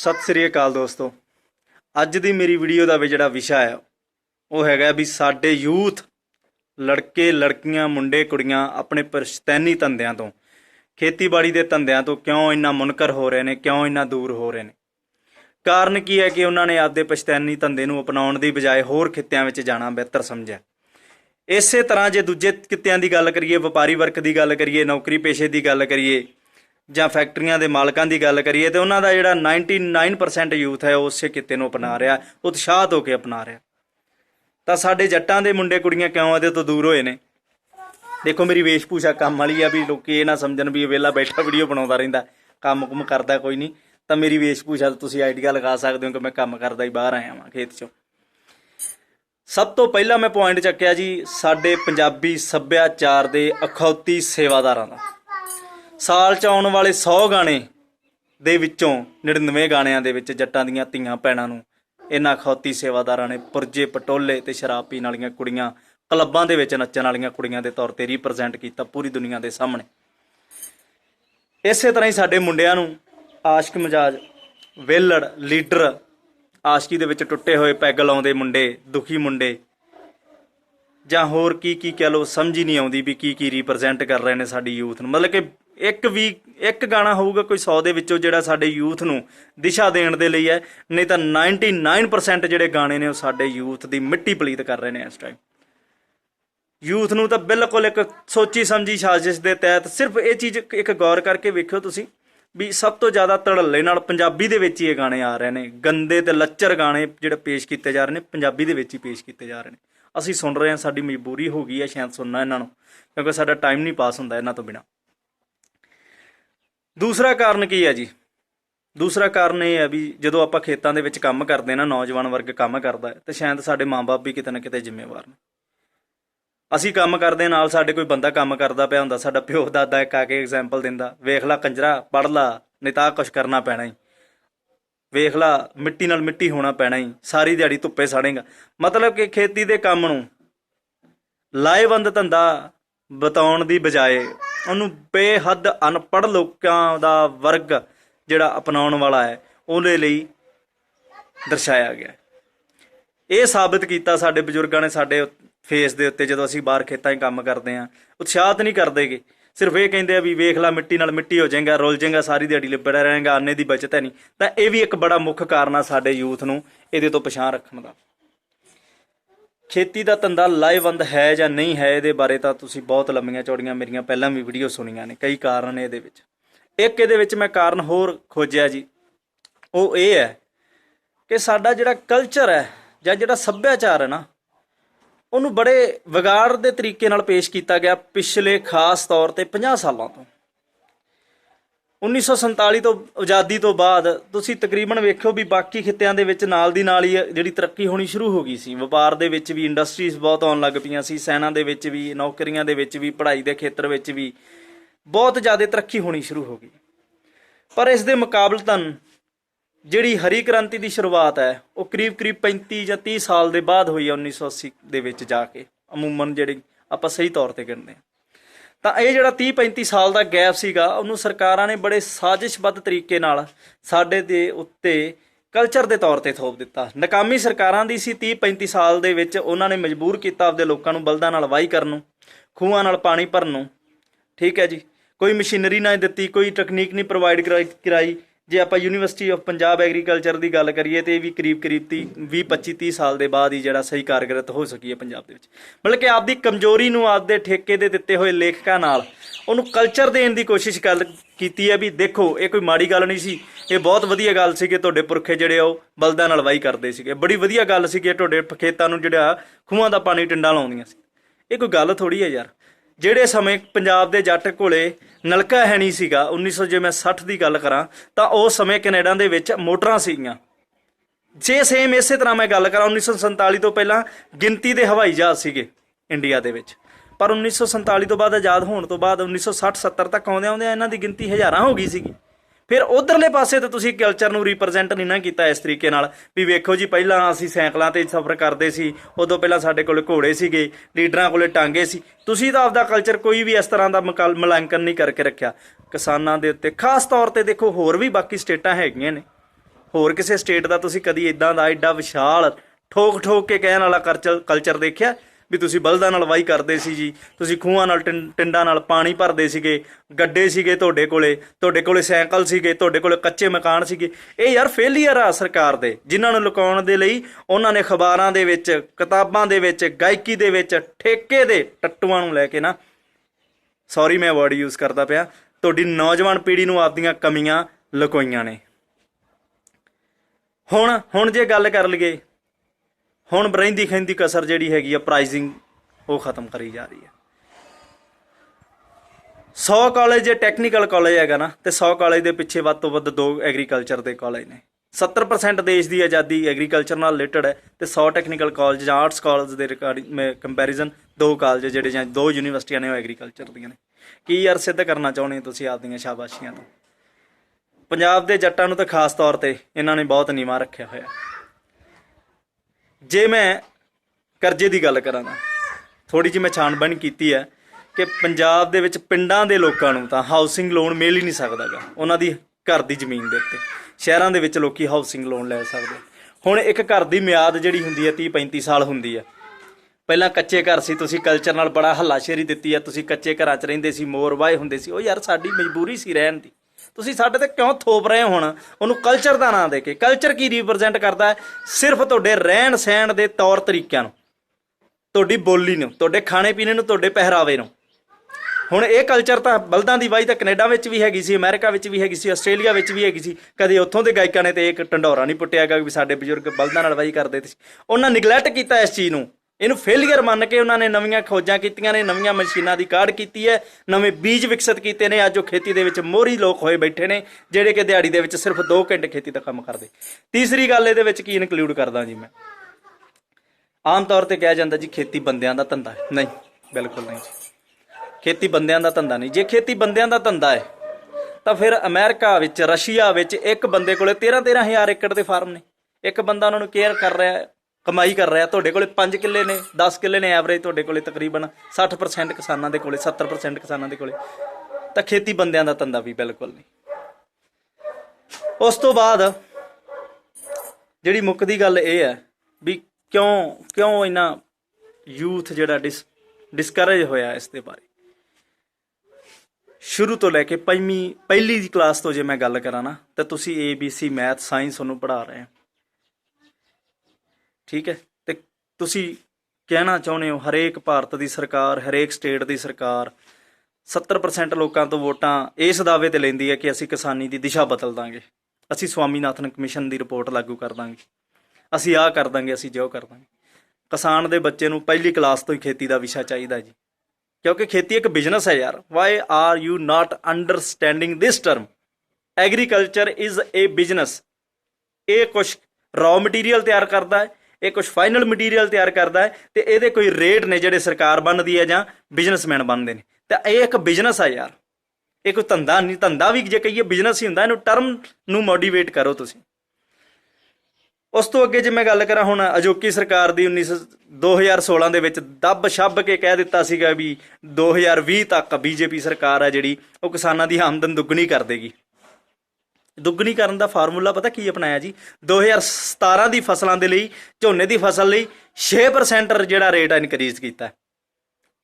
ਸਤਿ ਸ੍ਰੀ ਅਕਾਲ ਦੋਸਤੋ। ਅੱਜ ਦੀ ਮੇਰੀ ਵੀਡੀਓ ਦਾ ਵੀ ਜਿਹੜਾ ਵਿਸ਼ਾ ਹੈ, ਉਹ ਹੈਗਾ ਵੀ ਸਾਡੇ ਯੂਥ ਲੜਕੇ, ਲੜਕੀਆਂ, ਮੁੰਡੇ, ਕੁੜੀਆਂ ਆਪਣੇ ਪਰਸਤੈਨੀ ਧੰਦਿਆਂ ਤੋਂ, ਖੇਤੀਬਾੜੀ ਦੇ ਧੰਦਿਆਂ ਤੋਂ ਕਿਉਂ ਇੰਨਾ ਮੁਨਕਰ ਹੋ ਰਹੇ ਨੇ, ਕਿਉਂ ਇੰਨਾ ਦੂਰ ਹੋ ਰਹੇ ਨੇ? ਕਾਰਨ ਕੀ ਹੈ ਕਿ ਉਹਨਾਂ ਨੇ ਆਪਦੇ ਪਛਤੈਨੀ ਧੰਦੇ ਨੂੰ ਅਪਣਾਉਣ ਦੀ ਬਜਾਏ ਹੋਰ ਖਿੱਤਿਆਂ ਵਿੱਚ ਜਾਣਾ ਬਿਹਤਰ ਸਮਝਿਆ। ਇਸੇ ਤਰ੍ਹਾਂ ਜੇ ਦੂਜੇ ਕਿੱਤਿਆਂ ਦੀ ਗੱਲ ਕਰੀਏ, ਵਪਾਰੀ ਵਰਗ ਦੀ ਗੱਲ ਕਰੀਏ, ਨੌਕਰੀ ਪੇਸ਼ੇ ਦੀ ਗੱਲ ਕਰੀਏ ਜਾਂ ਫੈਕਟਰੀਆਂ ਦੇ ਮਾਲਕਾਂ ਦੀ ਗੱਲ ਕਰੀਏ ਤੇ ਉਹਨਾਂ ਦਾ ਜਿਹੜਾ 99% ਯੂਥ ਹੈ ਉਹ ਉਸੇ ਕਿੱਤੇ ਨੂੰ ਅਪਣਾ ਰਿਹਾ, ਉਤਸ਼ਾਹ ਹੋ ਕੇ ਅਪਣਾ ਰਿਹਾ। ਤਾਂ ਸਾਡੇ ਜੱਟਾਂ ਦੇ ਮੁੰਡੇ ਕੁੜੀਆਂ ਕਿਉਂ ਇਹਦੇ ਤੋਂ ਦੂਰ ਹੋਏ ਨੇ? ਦੇਖੋ ਮੇਰੀ ਵੇਸ਼ਭੂਸ਼ਾ ਕੰਮ ਵਾਲੀ ਆ ਵੀ ਲੋਕੀ ਇਹ ਨਾ ਸਮਝਣ ਵੀ ਇਹ ਵਿਹਲਾ ਬੈਠਾ ਵੀਡੀਓ ਬਣਾਉਂਦਾ ਰਹਿੰਦਾ, ਕੰਮ ਕੁਮ ਕਰਦਾ ਕੋਈ ਨਹੀਂ। ਤਾਂ ਮੇਰੀ ਵੇਸ਼ਭੂਸ਼ਾ ਤੋਂ ਤੁਸੀਂ ਆਈਡੀਆ ਲਗਾ ਸਕਦੇ ਹੋ ਕਿ ਮੈਂ ਕੰਮ ਕਰਦਾ ਹੀ ਬਾਹਰ ਆਇਆ ਹਾਂ ਖੇਤ ਚੋਂ। ਸਭ ਤੋਂ ਪਹਿਲਾਂ ਮੈਂ ਪੁਆਇੰਟ ਚੱਕਿਆ ਜੀ ਸਾਡੇ ਪੰਜਾਬੀ ਸੱਭਿਆਚਾਰ ਦੇ ਅਖੌਤੀ ਸੇਵਾਦਾਰਾਂ ਦਾ। ਸਾਲ ਚ ਆਉਣ ਵਾਲੇ 100 ਗਾਣੇ ਦੇ ਵਿੱਚੋਂ 99 ਗਾਣਿਆਂ ਦੇ ਵਿੱਚ ਜੱਟਾਂ ਦੀਆਂ ਧੀਆਂ ਭੈਣਾਂ ਨੂੰ ਇਹਨਾਂ ਅਖੌਤੀ ਸੇਵਾਦਾਰਾਂ ਨੇ ਪੁਰਜੇ ਪਟੋਲੇ ਤੇ ਸ਼ਰਾਬ ਪੀਣ ਵਾਲੀਆਂ ਕੁੜੀਆਂ, ਕਲੱਬਾਂ ਦੇ ਵਿੱਚ ਨੱਚਣ ਵਾਲੀਆਂ ਕੁੜੀਆਂ ਦੇ ਤੌਰ ਤੇ ਰਿਪਰੈਜ਼ੈਂਟ ਕੀਤਾ ਪੂਰੀ ਦੁਨੀਆ ਦੇ ਸਾਹਮਣੇ। ਇਸੇ ਤਰ੍ਹਾਂ ਹੀ ਸਾਡੇ ਮੁੰਡਿਆਂ ਨੂੰ ਆਸ਼ਕ ਮਜਾਜ, ਵੇਲੜ, ਲੀਡਰ ਆਸ਼ਕੀ ਦੇ ਵਿੱਚ ਟੁੱਟੇ ਹੋਏ ਪੈਗ ਲਾਉਂਦੇ ਮੁੰਡੇ, ਦੁਖੀ ਮੁੰਡੇ, ਜਾਂ ਹੋਰ ਕੀ ਕੀ ਕਹਿ ਲੋ ਸਮਝ ਹੀ ਨਹੀਂ ਆਉਂਦੀ ਵੀ ਕੀ ਕੀ ਰਿਪਰੈਜ਼ੈਂਟ ਕਰ ਰਹੇ ਨੇ ਸਾਡੀ ਯੂਥ ਨੂੰ। ਮਤਲਬ ਕਿ ਇੱਕ ਵੀ, ਇੱਕ ਗਾਣਾ ਹੋਊਗਾ ਕੋਈ 100 ਦੇ ਵਿੱਚੋਂ ਜਿਹੜਾ ਸਾਡੇ ਯੂਥ ਨੂੰ ਦਿਸ਼ਾ ਦੇਣ ਦੇ ਲਈ ਹੈ, ਨਹੀਂ ਤਾਂ 99% ਜਿਹੜੇ ਗਾਣੇ ਨੇ ਉਹ ਸਾਡੇ ਯੂਥ ਦੀ ਮਿੱਟੀ ਪਲੀਤ ਕਰ ਰਹੇ ਨੇ ਇਸ ਟਾਈਮ ਯੂਥ ਨੂੰ ਤਾਂ ਬਿਲਕੁਲ ਇੱਕ ਸੋਚੀ ਸਮਝੀ ਸਾਜ਼ਿਸ਼ ਦੇ ਤਹਿਤ ਸਿਰਫ ਇਹ ਚੀਜ਼ ਇੱਕ ਗੌਰ ਕਰਕੇ ਵੇਖਿਓ ਤੁਸੀਂ ਵੀ ਸਭ ਤੋਂ ਜ਼ਿਆਦਾ ਧੜੱਲੇ ਨਾਲ ਪੰਜਾਬੀ ਦੇ ਵਿੱਚ ਹੀ ਇਹ ਗਾਣੇ ਆ ਰਹੇ ਨੇ। ਗੰਦੇ ਤੇ ਲੱਚਰ ਗਾਣੇ ਜਿਹੜੇ ਪੇਸ਼ ਕੀਤੇ ਜਾ ਰਹੇ ਨੇ, ਪੰਜਾਬੀ ਦੇ ਵਿੱਚ ਹੀ ਪੇਸ਼ ਕੀਤੇ ਜਾ ਰਹੇ ਨੇ। ਅਸੀਂ ਸੁਣ ਰਹੇ ਹਾਂ, ਸਾਡੀ ਮਜਬੂਰੀ ਹੋ ਗਈ ਹੈ, ਸ਼ਾਇਦ ਸੁਣਨਾ ਇਹਨਾਂ ਨੂੰ, ਕਿਉਂਕਿ ਸਾਡਾ ਟਾਈਮ ਨਹੀਂ ਪਾਸ ਹੁੰਦਾ ਇਹਨਾਂ ਤੋਂ ਬਿਨਾ। ਦੂਸਰਾ ਕਾਰਨ ਕੀ ਹੈ ਜੀ? ਦੂਸਰਾ ਕਾਰਨ ਇਹ ਹੈ ਵੀ ਜਦੋਂ ਆਪਾਂ ਖੇਤਾਂ ਦੇ ਵਿੱਚ ਕੰਮ ਕਰਦੇ ਨਾ, ਨੌਜਵਾਨ ਵਰਗ ਕੰਮ ਕਰਦਾ ਹੈ, ਤੇ ਸ਼ਾਇਦ ਸਾਡੇ ਮਾਪੇ ਵੀ ਕਿਤੇ ਨਾ ਕਿਤੇ ਜ਼ਿੰਮੇਵਾਰ ਨੇ। ਅਸੀਂ ਕੰਮ ਕਰਦੇ ਨਾਲ ਸਾਡੇ ਕੋਈ ਬੰਦਾ ਕੰਮ ਕਰਦਾ ਪਿਆ ਹੁੰਦਾ, ਸਾਡਾ ਪਿਓ, ਦਾਦਾ ਇੱਕ ਆ ਕੇ ਐਗਜ਼ਾਮਪਲ ਦਿੰਦਾ, ਵੇਖ ਲੈ ਕੰਜਰਾ ਪੜ ਲਾ, ਨਹੀਂ ਤਾਂ ਕੁਝ ਕਰਨਾ ਪੈਣਾ ਹੀ ਵੇਖ ਲਾ, ਮਿੱਟੀ ਨਾਲ ਮਿੱਟੀ ਹੋਣਾ ਪੈਣਾ ਹੀ ਸਾਰੀ ਦਿਹਾੜੀ ਧੁੱਪੇ ਸਾੜੇਗਾ। ਮਤਲਬ ਕਿ ਖੇਤੀ ਦੇ ਕੰਮ ਨੂੰ ਲਾਹੇਵੰਦ ਧੰਦਾ ਬਤਾਉਣ ਦੀ ਬਜਾਏ ਉਹਨੂੰ ਬੇਹੱਦ ਅਨਪੜ੍ਹ ਲੋਕਾਂ ਦਾ ਵਰਗ ਜਿਹੜਾ ਅਪਣਾਉਣ ਵਾਲਾ ਹੈ, ਉਹਦੇ ਲਈ ਦਰਸਾਇਆ ਗਿਆ ਇਹ ਸਾਬਤ ਕੀਤਾ ਸਾਡੇ ਬਜ਼ੁਰਗਾਂ ਨੇ ਸਾਡੇ ਫੇਸ ਦੇ ਉੱਤੇ ਜਦੋਂ ਅਸੀਂ ਬਾਹਰ ਖੇਤਾਂ 'ਚ ਕੰਮ ਕਰਦੇ ਆਂ ਉਤਸ਼ਾਹਤ ਨਹੀਂ ਕਰਦੇਗੇ ਸਿਰਫ ਇਹ ਕਹਿੰਦੇ ਆ ਵੀ ਵੇਖ ਲੈ ਮਿੱਟੀ ਨਾਲ ਮਿੱਟੀ ਹੋ ਜਾਏਗਾ, ਰੁਲ ਜਾਏਗਾ, ਸਾਰੀ ਦਿਹਾੜੀ ਲਿਬੜਾ ਰਹੇਗਾ, ਆਨੇ ਦੀ ਬਚਤ ਹੈ ਨਹੀਂ। ਤਾਂ ਇਹ ਵੀ ਇੱਕ ਬੜਾ ਮੁੱਖ ਕਾਰਨ ਆ ਸਾਡੇ ਯੂਥ ਨੂੰ ਇਹਦੇ ਤੋਂ ਪਛਾਣ ਰੱਖਣ ਦਾ। ਖੇਤੀ ਦਾ ਧੰਦਾ ਲਾਹੇਵੰਦ ਹੈ ਜਾਂ ਨਹੀਂ ਹੈ, ਇਹਦੇ ਬਾਰੇ ਤਾਂ ਤੁਸੀਂ ਬਹੁਤ ਲੰਮੀਆਂ ਚੌੜੀਆਂ ਮੇਰੀਆਂ ਪਹਿਲਾਂ ਵੀ ਵੀਡੀਓ ਸੁਣੀਆਂ ਨੇ, ਕਈ ਕਾਰਨ ਨੇ ਇਹਦੇ ਵਿੱਚ। ਇੱਕ ਇਹਦੇ ਵਿੱਚ ਮੈਂ ਕਾਰਨ ਹੋਰ ਖੋਜਿਆ ਜੀ। ਉਹ ਇਹ ਹੈ ਕਿ ਸਾਡਾ ਜਿਹੜਾ ਕਲਚਰ ਹੈ ਜਾਂ ਜਿਹੜਾ ਸੱਭਿਆਚਾਰ ਹੈ ਨਾ, ਉਹਨੂੰ ਬੜੇ ਵਿਗਾੜ ਦੇ ਤਰੀਕੇ ਨਾਲ ਪੇਸ਼ ਕੀਤਾ ਗਿਆ ਪਿਛਲੇ ਖਾਸ ਤੌਰ ਤੇ 50 ਸਾਲਾਂ ਤੋਂ। 1947 ਤੋਂ ਆਜ਼ਾਦੀ ਤੋਂ ਬਾਅਦ ਤੁਸੀਂ ਤਕਰੀਬਨ ਵੇਖਿਓ ਵੀ ਬਾਕੀ ਖਿੱਤਿਆਂ ਦੇ ਵਿੱਚ ਨਾਲ ਦੀ ਨਾਲ ਹੀ ਜਿਹੜੀ ਤਰੱਕੀ ਹੋਣੀ ਸ਼ੁਰੂ ਹੋ ਗਈ ਸੀ। ਵਪਾਰ ਦੇ ਵਿੱਚ ਵੀ ਇੰਡਸਟਰੀਜ਼ ਬਹੁਤ ਆਉਣ ਲੱਗ ਪਈਆਂ ਸੀ, ਸੈਨਾ ਦੇ ਵਿੱਚ ਵੀ, ਨੌਕਰੀਆਂ ਦੇ ਵਿੱਚ ਵੀ, ਪੜ੍ਹਾਈ ਦੇ ਖੇਤਰ ਵਿੱਚ ਵੀ ਬਹੁਤ ਜ਼ਿਆਦਾ ਤਰੱਕੀ ਹੋਣੀ ਸ਼ੁਰੂ ਹੋ ਗਈ। ਪਰ ਇਸ ਦੇ ਮੁਕਾਬਲਤਨ ਜਿਹੜੀ ਹਰੀ ਕ੍ਰਾਂਤੀ ਦੀ ਸ਼ੁਰੂਆਤ ਹੈ, ਉਹ ਕਰੀਬ ਕਰੀਬ 35 ਜਾਂ 30 ਸਾਲ ਦੇ ਬਾਅਦ ਹੋਈ ਹੈ 1980 ਦੇ ਵਿੱਚ ਜਾ ਕੇ। ਅਮੂਮਨ ਜਿਹੜੀ ਆਪਾਂ ਸਹੀ ਤੌਰ ਤੇ ਗਿਣਦੇ ਹਾਂ। ਤਾਂ ਇਹ ਜਿਹੜਾ 30 35 ਸਾਲ ਦਾ ਗੈਪ ਸੀਗਾ, ਉਹਨੂੰ ਸਰਕਾਰਾਂ ਨੇ ਬੜੇ ਸਾਜ਼ਿਸ਼ਬੱਧ ਤਰੀਕੇ ਨਾਲ ਸਾਡੇ ਦੇ ਉੱਤੇ ਕਲਚਰ ਦੇ ਤੌਰ ਤੇ ਥੋਪ ਦਿੱਤਾ। ਨਕਾਮੀ ਸਰਕਾਰਾਂ ਦੀ ਸੀ 30 35 ਸਾਲ ਦੇ ਵਿੱਚ ਉਹਨਾਂ ਨੇ ਮਜਬੂਰ ਕੀਤਾ ਆਪਦੇ ਲੋਕਾਂ ਨੂੰ ਬਲਦਾਂ ਨਾਲ ਵਾਹੀ ਕਰਨ ਨੂੰ, ਖੂਹਾਂ ਨਾਲ ਪਾਣੀ ਭਰਨ ਨੂੰ। ਠੀਕ ਹੈ ਜੀ। ਕੋਈ ਮਸ਼ੀਨਰੀ ਨਾ ਦਿੱਤੀ, ਕੋਈ ਟੈਕਨੀਕ ਨਹੀਂ ਪ੍ਰੋਵਾਈਡ ਕਰਾਈ। ਜੇ ਆਪਾਂ ਯੂਨੀਵਰਸਿਟੀ ਆਫ ਪੰਜਾਬ ਐਗਰੀਕਲਚਰ ਦੀ ਗੱਲ ਕਰੀਏ ਤੇ ਇਹ ਵੀ ਕਰੀਬ ਕਰੀਬ 30 20 25 30 ਸਾਲ ਦੇ ਬਾਅਦ ਹੀ ਜਿਹੜਾ ਸਹੀ ਕਾਰਗਰਤ ਹੋ ਸਕੀ ਹੈ ਪੰਜਾਬ ਦੇ ਵਿੱਚ। ਮਤਲਬ ਕਿ ਆਪਦੀ ਕਮਜ਼ੋਰੀ ਨੂੰ ਆਪਦੇ ਠੇਕੇ ਦੇ ਦਿੱਤੇ ਹੋਏ ਲੇਖਕਾਂ ਨਾਲ ਉਹਨੂੰ ਕਲਚਰ ਦੇਣ ਦੀ ਕੋਸ਼ਿਸ਼ ਕਰ, ਕੀਤੀ ਹੈ ਵੀ ਦੇਖੋ, ਇਹ ਕੋਈ ਮਾੜੀ ਗੱਲ ਨਹੀਂ ਸੀ। ਇਹ ਬਹੁਤ ਵਧੀਆ ਗੱਲ ਸੀ ਕਿ ਤੁਹਾਡੇ ਪੁਰਖੇ ਜਿਹੜੇ ਆ ਉਹ ਬਲਦਾਂ ਨਾਲ ਵਾਈ ਕਰਦੇ ਸੀਗੇ। ਬੜੀ ਵਧੀਆ ਗੱਲ ਸੀ ਕਿ ਤੁਹਾਡੇ ਖੇਤਾਂ ਨੂੰ ਜਿਹੜਾ ਖੂਹਾਂ ਦਾ ਪਾਣੀ ਟਿੰਡਾ ਲਾਉਂਦੀਆਂ ਸੀ। ਇਹ ਕੋਈ ਗੱਲ ਥੋੜੀ ਹੈ ਯਾਰ। ਜਿਹੜੇ ਸਮੇਂ ਪੰਜਾਬ ਦੇ ਜੱਟ ਕੋਲੇ ਨਲਕਾ ਹੈ ਨਹੀਂ ਸੀਗਾ 1900 ਜੇ ਮੈਂ 60 ਦੀ ਗੱਲ ਕਰਾਂ, ਤਾਂ ਉਹ ਸਮੇਂ ਕੈਨੇਡਾ ਦੇ ਵਿੱਚ ਮੋਟਰਾਂ ਸੀਗੀਆਂ। ਜੇ ਸੇਮ ਇਸੇ ਤਰ੍ਹਾਂ ਮੈਂ ਗੱਲ ਕਰਾਂ 1947 ਤੋਂ ਪਹਿਲਾਂ ਗਿਣਤੀ ਦੇ ਹਵਾਈ ਜਹਾਜ਼ ਸੀਗੇ ਇੰਡੀਆ ਦੇ ਵਿੱਚ। ਪਰ 1947 ਤੋਂ ਬਾਅਦ ਆਜ਼ਾਦ ਹੋਣ ਤੋਂ ਬਾਅਦ 1960 70 ਤੱਕ ਆਉਂਦੇ ਆਉਂਦੇ ਇਹਨਾਂ ਦੀ ਗਿਣਤੀ ਹਜ਼ਾਰਾਂ ਹੋ ਗਈ ਸੀਗੀ। ਫਿਰ ਉਧਰਲੇ ਪਾਸੇ ਤਾਂ ਤੁਸੀਂ ਕਲਚਰ ਨੂੰ ਰਿਪਰੈਜ਼ੈਂਟ ਨਹੀਂ ਨਾ ਕੀਤਾ ਇਸ ਤਰੀਕੇ ਨਾਲ ਵੀ ਵੇਖੋ ਜੀ, ਪਹਿਲਾਂ ਅਸੀਂ ਸਾਈਕਲਾਂ ਤੇ ਸਫ਼ਰ ਕਰਦੇ ਸੀ, ਉਦੋਂ ਪਹਿਲਾਂ ਸਾਡੇ ਕੋਲ ਘੋੜੇ ਸੀਗੇ, ਲੀਡਰਾਂ ਕੋਲੇ ਟਾਂਗੇ ਸੀ। ਤੁਸੀਂ ਤਾਂ ਆਪਦਾ ਕਲਚਰ ਕੋਈ ਵੀ ਇਸ ਤਰ੍ਹਾਂ ਦਾ ਮੁਕਾਲ- ਮੁਲਾਂਕਣ ਨਹੀਂ ਕਰਕੇ ਰੱਖਿਆ। ਕਿਸਾਨਾਂ ਦੇ ਉੱਤੇ, ਖਾਸ ਤੌਰ ਤੇ ਦੇਖੋ, ਹੋਰ ਵੀ ਬਾਕੀ ਸਟੇਟਾਂ ਹੈਗੀਆਂ ਨੇ। ਹੋਰ ਕਿਸੇ ਸਟੇਟ ਦਾ ਤੁਸੀਂ ਕਦੀ ਇਦਾਂ ਦਾ ਐਡਾ ਵਿਸ਼ਾਲ ਠੋਕ ਠੋਕ ਕੇ ਕਹਿਣ ਵਾਲਾ ਕਲਚਰ ਕਲਚਰ ਦੇਖਿਆ? ਵੀ ਤੁਸੀਂ ਬਲਦਾਂ ਨਾਲ ਵਾਈ ਕਰਦੇ ਸੀ ਜੀ। ਤੁਸੀਂ ਖੂਹਾਂ ਨਾਲ, ਟਿੰ- ਟਿੰਡਾਂ ਨਾਲ ਪਾਣੀ ਭਰਦੇ ਸੀਗੇ, ਗੱਡੇ ਸੀਗੇ ਤੁਹਾਡੇ ਕੋਲੇ ਤੁਹਾਡੇ ਕੋਲੇ ਸਾਈਕਲ ਸੀਗੇ, ਤੁਹਾਡੇ ਕੋਲੇ ਕੱਚੇ ਮਕਾਨ ਸੀਗੇ। ਇਹ ਯਾਰ ਫੇਲੀਅਰ ਆ ਸਰਕਾਰ ਦੇ, ਜਿਨ੍ਹਾਂ ਨੂੰ ਲੁਕਾਉਣ ਦੇ ਲਈ ਉਹਨਾਂ ਨੇ ਅਖਬਾਰਾਂ ਦੇ ਵਿੱਚ, ਕਿਤਾਬਾਂ ਦੇ ਵਿੱਚ, ਗਾਇਕੀ ਦੇ ਵਿੱਚ, ਠੇਕੇ ਦੇ ਟੱਟੂਆਂ ਨੂੰ ਲੈ ਕੇ ਨਾ ਸੌਰੀ ਮੈਂ ਵਰਡ ਯੂਜ਼ ਕਰਦਾ ਪਿਆ, ਤੁਹਾਡੀ ਨੌਜਵਾਨ ਪੀੜ੍ਹੀ ਨੂੰ ਆਪਦੀਆਂ ਕਮੀਆਂ ਲੁਕੋਈਆਂ ਨੇ। ਹੁਣ ਹੁਣ ਜੇ ਗੱਲ ਕਰ ਲਈਏ ਹੁਣ ਬਰੈਂਦੀ ਖੈਂਦੀ ਕਸਰ ਜਿਹੜੀ ਹੈਗੀ ਆ ਪ੍ਰਾਈਜ਼ਿੰਗ ਉਹ ਖਤਮ ਕਰੀ ਜਾ ਰਹੀ ਹੈ। 100 ਕਾਲਜ ਜੇ ਟੈਕਨੀਕਲ ਕਾਲਜ ਹੈਗਾ ਨਾ, ਤੇ 100 ਕਾਲਜ ਦੇ ਪਿੱਛੇ ਵੱਧ ਤੋਂ ਵੱਧ ਦੋ ਐਗਰੀਕਲਚਰ ਦੇ ਕਾਲਜ ਨੇ। 70% ਦੇਸ਼ ਦੀ ਆਜ਼ਾਦੀ ਐਗਰੀਕਲਚਰ ਨਾਲ ਰਿਲੇਟਡ ਹੈ ਤੇ 100 ਟੈਕਨੀਕਲ ਕਾਲਜ ਜਾਂ ਆਰਟਸ ਕਾਲਜ ਦੇ ਰਿਕਾਰਡਿੰਗ ਕੰਪੈਰੀਜ਼ਨ ਦੋ ਕਾਲਜ ਜਿਹੜੇ ਜਾਂ ਦੋ ਯੂਨੀਵਰਸਿਟੀਆਂ ਨੇ ਉਹ ਐਗਰੀਕਲਚਰ ਦੀਆਂ ਨੇ। ਕੀ ਯਾਰ ਸਿੱਧ ਕਰਨਾ ਚਾਹੁੰਦੇ ਹੋ ਤੁਸੀਂ ਆਪਦੀਆਂ ਸ਼ਾਬਾਸ਼ੀਆਂ ਤੋਂ? ਪੰਜਾਬ ਦੇ ਜੱਟਾਂ ਨੂੰ ਤਾਂ ਖਾਸ ਤੌਰ ਤੇ ਇਹਨਾਂ ਨੇ ਬਹੁਤ ਨੀਵਾਂ ਰੱਖਿਆ ਹੋਇਆ। ਜੇ ਮੈਂ ਕਰਜ਼ੇ ਦੀ ਗੱਲ ਕਰਾਂ ਤਾਂ ਥੋੜੀ ਜਿਹੀ ਮੈਂ ਛਾਣਬਣ ਕੀਤੀ ਹੈ ਕਿ ਪੰਜਾਬ ਦੇ ਵਿੱਚ ਪਿੰਡਾਂ ਦੇ ਲੋਕਾਂ ਨੂੰ ਤਾਂ ਹਾਊਸਿੰਗ ਲੋਨ ਮਿਲ ਹੀ ਨਹੀਂ ਸਕਦਾਗਾ। ਉਹਨਾਂ ਦੀ ਘਰ ਦੀ ਜ਼ਮੀਨ ਦੇ ਉੱਤੇ। ਸ਼ਹਿਰਾਂ ਦੇ ਵਿੱਚ ਲੋਕੀ ਹਾਊਸਿੰਗ ਲੋਨ ਲੈ ਸਕਦੇ ਹੁਣ ਇੱਕ ਘਰ ਦੀ ਮਿਆਦ ਜਿਹੜੀ ਹੁੰਦੀ ਹੈ 30 35 ਸਾਲ ਹੁੰਦੀ ਹੈ। ਪਹਿਲਾਂ ਕੱਚੇ ਘਰ ਸੀ, ਤੁਸੀਂ ਕਲਚਰ ਨਾਲ ਬੜਾ ਹੱਲਾਸ਼ੇਰੀ ਦਿੱਤੀ ਹੈ, ਤੁਸੀਂ ਕੱਚੇ ਘਰਾਂ 'ਚ ਰਹਿੰਦੇ ਸੀ, ਮੋਰ ਵਾਏ ਹੁੰਦੇ ਸੀ। ਉਹ ਯਾਰ ਸਾਡੀ ਮਜਬੂਰੀ ਸੀ ਰਹਿਣ ਦੀ। ਤੁਸੀਂ ਸਾਡੇ ਤੇ ਕਿਉਂ ਥੋਪ ਰਹੇ ਹੋ ਹੁਣ? ਉਹਨੂੰ ਕਲਚਰ ਦਾ ਨਾਂ ਦੇ ਕੇ। ਕਲਚਰ ਕੀ ਰਿਪਰੈਜ਼ੈਂਟ ਕਰਦਾ ਹੈ? ਸਿਰਫ ਤੁਹਾਡੇ ਰਹਿਣ ਸਹਿਣ ਦੇ ਤੌਰ ਤਰੀਕਿਆਂ ਨੂੰ। ਤੁਹਾਡੀ ਬੋਲੀ ਨੂੰ, ਤੁਹਾਡੇ ਖਾਣੇ ਪੀਣੇ ਨੂੰ, ਤੁਹਾਡੇ ਪਹਿਰਾਵੇ ਨੂੰ। ਹੁਣ ਇਹ ਕਲਚਰ ਤਾਂ ਬਲਦਾਂ ਦੀ ਵਾਈ ਤਾਂ ਕੈਨੇਡਾ ਵਿੱਚ ਵੀ ਹੈਗੀ ਸੀ, ਅਮਰੀਕਾ ਵਿੱਚ ਵੀ ਹੈਗੀ ਸੀ, ਆਸਟ੍ਰੇਲੀਆ ਵਿੱਚ ਵੀ ਹੈਗੀ ਸੀ। ਕਦੇ ਉੱਥੋਂ ਦੇ ਗਾਇਕਾਂ ਨੇ ਤੇ ਇੱਕ ਢੰਡੋਰਾ ਨਹੀਂ ਪੁੱਟਿਆਗਾ ਵੀ ਸਾਡੇ ਬਜ਼ੁਰਗ ਬਲਦਾਂ ਨਾਲ ਵਾਈ ਕਰਦੇ ਸੀ। ਉਹਨਾਂ ਨਿਗਲੈਕਟ ਕੀਤਾ ਇਸ ਚੀਜ਼ ਨੂੰ। ਇਹਨੂੰ ਫੇਲਿਅਰ ਮੰਨ ਕੇ ਉਹਨਾਂ ਨੇ ਨਵੀਆਂ ਖੋਜਾਂ ਕੀਤੀਆਂ ਨੇ, ਨਵੀਆਂ ਮਸ਼ੀਨਾਂ ਦੀ ਕਾਢ ਕੀਤੀ ਹੈ, ਨਵੇਂ ਬੀਜ ਵਿਕਸਿਤ ਕੀਤੇ ਨੇ, ਅੱਜ ਉਹ ਖੇਤੀ ਦੇ ਵਿੱਚ ਮੋਹਰੀ ਲੋਕ ਹੋਏ ਬੈਠੇ ਨੇ, ਜਿਹੜੇ ਕਿ ਦਿਹਾੜੀ ਦੇ ਵਿੱਚ ਸਿਰਫ 2 ਘੰਟੇ ਖੇਤੀ ਦਾ ਕੰਮ ਕਰਦੇ। ਤੀਸਰੀ ਗੱਲ ਇਹਦੇ ਵਿੱਚ ਕੀ ਇਨਕਲੂਡ ਕਰਦਾ ਜੀ ਮੈਂ? ਆਮ ਤੌਰ ਤੇ ਕਿਹਾ ਜਾਂਦਾ ਜੀ ਖੇਤੀ ਬੰਦਿਆਂ ਦਾ ਧੰਦਾ ਹੈ। ਨਹੀਂ, ਬਿਲਕੁਲ ਨਹੀਂ ਜੀ। ਖੇਤੀ ਬੰਦਿਆਂ ਦਾ ਧੰਦਾ ਨਹੀਂ। ਜੇ ਖੇਤੀ ਬੰਦਿਆਂ ਦਾ ਧੰਦਾ ਹੈ, ਤਾਂ ਫਿਰ ਅਮਰੀਕਾ ਵਿੱਚ, ਰਸ਼ੀਆ ਵਿੱਚ ਇੱਕ ਬੰਦੇ ਕੋਲੇ 13 13000 ਏਕੜ ਦੇ ਫਾਰਮ ਨੇ। ਇੱਕ ਬੰਦਾ ਉਹਨਾਂ ਨੂੰ ਕੇਅਰ ਕਰ ਰਿਹਾ ਹੈ। ਕਮਾਈ ਕਰ ਰਿਹਾ ਤੁਹਾਡੇ ਕੋਲੇ 5 ਕਿੱਲੇ ਨੇ 10 ਕਿੱਲੇ ਨੇ ਐਵਰੇਜ ਤੁਹਾਡੇ ਕੋਲੇ ਤਕਰੀਬਨ 60% ਕਿਸਾਨਾਂ ਦੇ ਕੋਲੇ 70% ਕਿਸਾਨਾਂ ਦੇ ਕੋਲੇ। ਤਾਂ ਖੇਤੀ ਬੰਦਿਆਂ ਦਾ ਧੰਦਾ ਵੀ ਬਿਲਕੁਲ ਨਹੀਂ। ਉਸ ਤੋਂ ਬਾਅਦ ਜਿਹੜੀ ਮੁੱਕਦੀ ਗੱਲ ਇਹ ਹੈ ਵੀ ਕਿਉਂ ਕਿਉਂ ਇੰਨਾ ਯੂਥ ਜਿਹੜਾ ਡਿਸ ਡਿਸਕਰੇਜ ਹੋਇਆ ਇਸ ਦੇ ਬਾਰੇ। ਸ਼ੁਰੂ ਤੋਂ ਲੈ ਕੇ ਪੰਜਵੀਂ, ਪਹਿਲੀ ਦੀ ਕਲਾਸ ਤੋਂ ਜੇ ਮੈਂ ਗੱਲ ਕਰਾਂ ਨਾ, ਤਾਂ ਤੁਸੀਂ A B C math science ਉਹਨੂੰ ਪੜ੍ਹਾ ਰਹੇ ਹਾਂ। ਠੀਕ ਹੈ? ਤੇ ਤੁਸੀਂ ਕਹਿਣਾ ਚਾਹੁੰਦੇ ਹੋ ਹਰੇਕ ਭਾਰਤ ਦੀ ਸਰਕਾਰ, ਹਰੇਕ ਸਟੇਟ ਦੀ ਸਰਕਾਰ 70% ਲੋਕਾਂ ਤੋਂ ਵੋਟਾਂ ਇਸ ਦਾਅਵੇ ਤੇ ਲੈਂਦੀ ਹੈ ਕਿ ਅਸੀਂ ਕਿਸਾਨੀ ਦੀ ਦਿਸ਼ਾ ਬਦਲ ਦਾਂਗੇ। ਅਸੀਂ ਸਵਾਮੀਨਾਥਨ ਕਮਿਸ਼ਨ ਦੀ ਰਿਪੋਰਟ ਲਾਗੂ ਕਰ ਦਾਂਗੇ। ਅਸੀਂ ਆਹ ਕਰ ਦਾਂਗੇ, ਅਸੀਂ ਜੋ ਕਰ ਦਾਂਗੇ। ਕਿਸਾਨ ਦੇ ਬੱਚੇ ਨੂੰ ਪਹਿਲੀ ਕਲਾਸ ਤੋਂ ਹੀ ਖੇਤੀ ਦਾ ਵਿਸ਼ਾ ਚਾਹੀਦਾ ਜੀ। ਕਿਉਂਕਿ ਖੇਤੀ ਇੱਕ ਬਿਜ਼ਨਸ ਹੈ ਯਾਰ। Why are you not understanding this term agriculture is a business ਇਹ ਕੁਝ ਰॉ ਮਟੀਰੀਅਲ ਤਿਆਰ ਕਰਦਾ ਹੈ ਇਹ ਕੁਝ ਫਾਈਨਲ ਮਟੀਰੀਅਲ ਤਿਆਰ ਕਰਦਾ ਹੈ ਤੇ ਇਹਦੇ ਕੋਈ ਰੇਟ ਨੇ ਜਿਹੜੇ ਸਰਕਾਰ ਬੰਨਦੀ ਹੈ ਜਾਂ ਬਿਜ਼ਨਸਮੈਨ ਬੰਨਦੇ ਨੇ। ਤਾਂ ਇਹ ਇੱਕ ਬਿਜ਼ਨਸ ਆ ਯਾਰ। ਇਹ ਕੋਈ ਧੰਦਾ ਨਹੀਂ, ਧੰਦਾ ਵੀ ਜੇ ਕਹੀਏ ਬਿਜ਼ਨਸ ਹੀ ਹੁੰਦਾ, ਇਹਨੂੰ ਟਰਮ ਨੂੰ ਮੋਟੀਵੇਟ ਕਰੋ ਤੁਸੀਂ। ਉਸ ਤੋਂ ਅੱਗੇ ਜੇ ਮੈਂ ਗੱਲ ਕਰਾਂ ਹੁਣ ਅਜੋਕੀ ਸਰਕਾਰ ਦੀ 19 2016 ਦੇ ਵਿੱਚ ਦੱਬ ਛੱਬ ਕੇ ਕਹਿ ਦਿੱਤਾ ਸੀਗਾ ਵੀ 2020 ਤੱਕ ਬੀਜੇਪੀ ਸਰਕਾਰ ਹੈ ਜਿਹੜੀ, ਉਹ ਕਿਸਾਨਾਂ ਦੀ ਆਮਦਨ ਦੁੱਗਣੀ ਕਰ ਦੇਗੀ। ਦੁੱਗਣੀ ਕਰਨ ਦਾ ਫਾਰਮੂਲਾ ਪਤਾ ਕੀ ਅਪਣਾਇਆ ਜੀ 2017 ਦੀ ਫਸਲਾਂ ਦੇ ਲਈ, ਝੋਨੇ ਦੀ ਫਸਲ ਲਈ 6% ਜਿਹੜਾ ਰੇਟ ਇਨਕਰੀਜ਼ ਕੀਤਾ ਹੈ।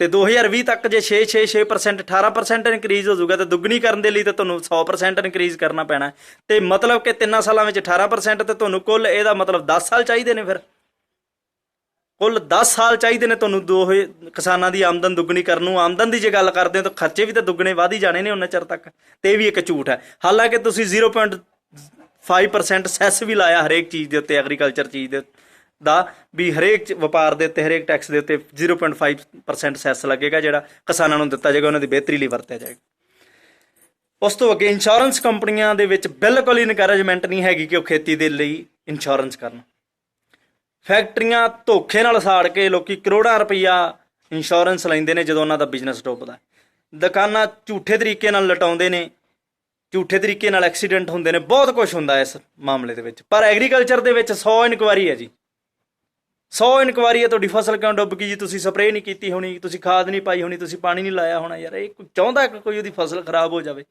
ਤੇ 2020 ਤੱਕ ਜੇ 6 6 6% 18% ਇਨਕਰੀਜ਼ ਹੋ ਜਾਊਗਾ, ਤੇ ਦੁੱਗਣੀ ਕਰਨ ਦੇ ਲਈ ਤਾਂ ਤੁਹਾਨੂੰ 100% ਇਨਕਰੀਜ਼ ਕਰਨਾ ਪੈਣਾ ਹੈ। ਤੇ ਮਤਲਬ ਕਿ 3 ਸਾਲਾਂ ਵਿੱਚ 18% ਤੇ ਤੁਹਾਨੂੰ ਕੁੱਲ ਇਹਦਾ ਮਤਲਬ 10 ਸਾਲ ਚਾਹੀਦੇ ਨੇ ਫਿਰ ਕੁੱਲ 10 ਸਾਲ ਚਾਹੀਦੇ ਨੇ ਤੁਹਾਨੂੰ ਦੋਹੇ ਕਿਸਾਨਾਂ ਦੀ ਆਮਦਨ ਦੁੱਗਣੀ ਕਰਨ ਨੂੰ। ਆਮਦਨ ਦੀ ਜੇ ਗੱਲ ਕਰਦੇ ਹੋ ਤਾਂ ਖਰਚੇ ਵੀ ਤਾਂ ਦੁੱਗਣੇ ਵਧ ਹੀ ਜਾਣੇ ਨੇ ਉਹਨਾਂ ਚਿਰ ਤੱਕ। ਤੇ ਇਹ ਵੀ ਇੱਕ ਝੂਠ ਹੈ। ਹਾਲਾਂਕਿ ਤੁਸੀਂ 0.5% ਸੈਸ ਵੀ ਲਾਇਆ ਹਰੇਕ ਚੀਜ਼ ਦੇ ਉੱਤੇ ਐਗਰੀਕਲਚਰ ਚੀਜ਼ ਦੇ ਦਾ, ਵੀ ਹਰੇਕ ਵਪਾਰ ਦੇ ਉੱਤੇ, ਹਰੇਕ ਟੈਕਸ ਦੇ ਉੱਤੇ 0.5% ਸੈਸ ਲੱਗੇਗਾ ਜਿਹੜਾ ਕਿਸਾਨਾਂ ਨੂੰ ਦਿੱਤਾ ਜਾਏਗਾ, ਉਹਨਾਂ ਦੀ ਬਿਹਤਰੀ ਲਈ ਵਰਤਿਆ ਜਾਏਗਾ। ਉਸ ਤੋਂ ਅੱਗੇ ਇੰਸ਼ੋਰੈਂਸ ਕੰਪਨੀਆਂ ਦੇ ਵਿੱਚ ਬਿਲਕੁਲ ਇਨਕਰੇਜਮੈਂਟ ਨਹੀਂ ਹੈਗੀ ਕਿ ਉਹ ਖੇਤੀ ਦੇ ਲਈ ਇੰਸ਼ੋਰੈਂਸ ਕਰਨ। ਫੈਕਟਰੀਆਂ ਧੋਖੇ ਨਾਲ ਸਾੜ ਕੇ ਲੋਕੀ ਕਰੋੜਾਂ ਰੁਪਈਆ ਇੰਸ਼ੋਰੈਂਸ ਲੈਂਦੇ ਨੇ ਜਦੋਂ ਉਹਨਾਂ ਦਾ ਬਿਜ਼ਨਸ ਡੁੱਬਦਾ ਦੁਕਾਨਾਂ ਝੂਠੇ ਤਰੀਕੇ ਨਾਲ ਲਟਾਉਂਦੇ ਨੇ, ਝੂਠੇ ਤਰੀਕੇ ਨਾਲ ਐਕਸੀਡੈਂਟ ਹੁੰਦੇ ਨੇ, ਬਹੁਤ ਕੁਝ ਹੁੰਦਾ ਇਸ ਮਾਮਲੇ ਦੇ ਵਿੱਚ। ਪਰ ਐਗਰੀਕਲਚਰ ਦੇ ਵਿੱਚ 100 ਇਨਕੁਆਰੀ ਹੈ ਜੀ। 100 ਇਨਕੁਆਰੀ ਹੈ, ਤੁਹਾਡੀ ਫਸਲ ਕਿਉਂ ਡੁੱਬ ਗਈ ਜੀ? ਤੁਸੀਂ ਸਪਰੇਅ ਨਹੀਂ ਕੀਤੀ ਹੋਣੀ, ਤੁਸੀਂ ਖਾਦ ਨਹੀਂ ਪਾਈ ਹੋਣੀ, ਤੁਸੀਂ ਪਾਣੀ ਨਹੀਂ ਲਾਇਆ ਹੋਣਾ ਯਾਰ, ਇਹ ਕੋਈ ਚਾਹੁੰਦਾ ਕਿ ਕੋਈ ਉਹਦੀ ਫਸਲ ਖਰਾਬ ਹੋ ਜਾਵੇ?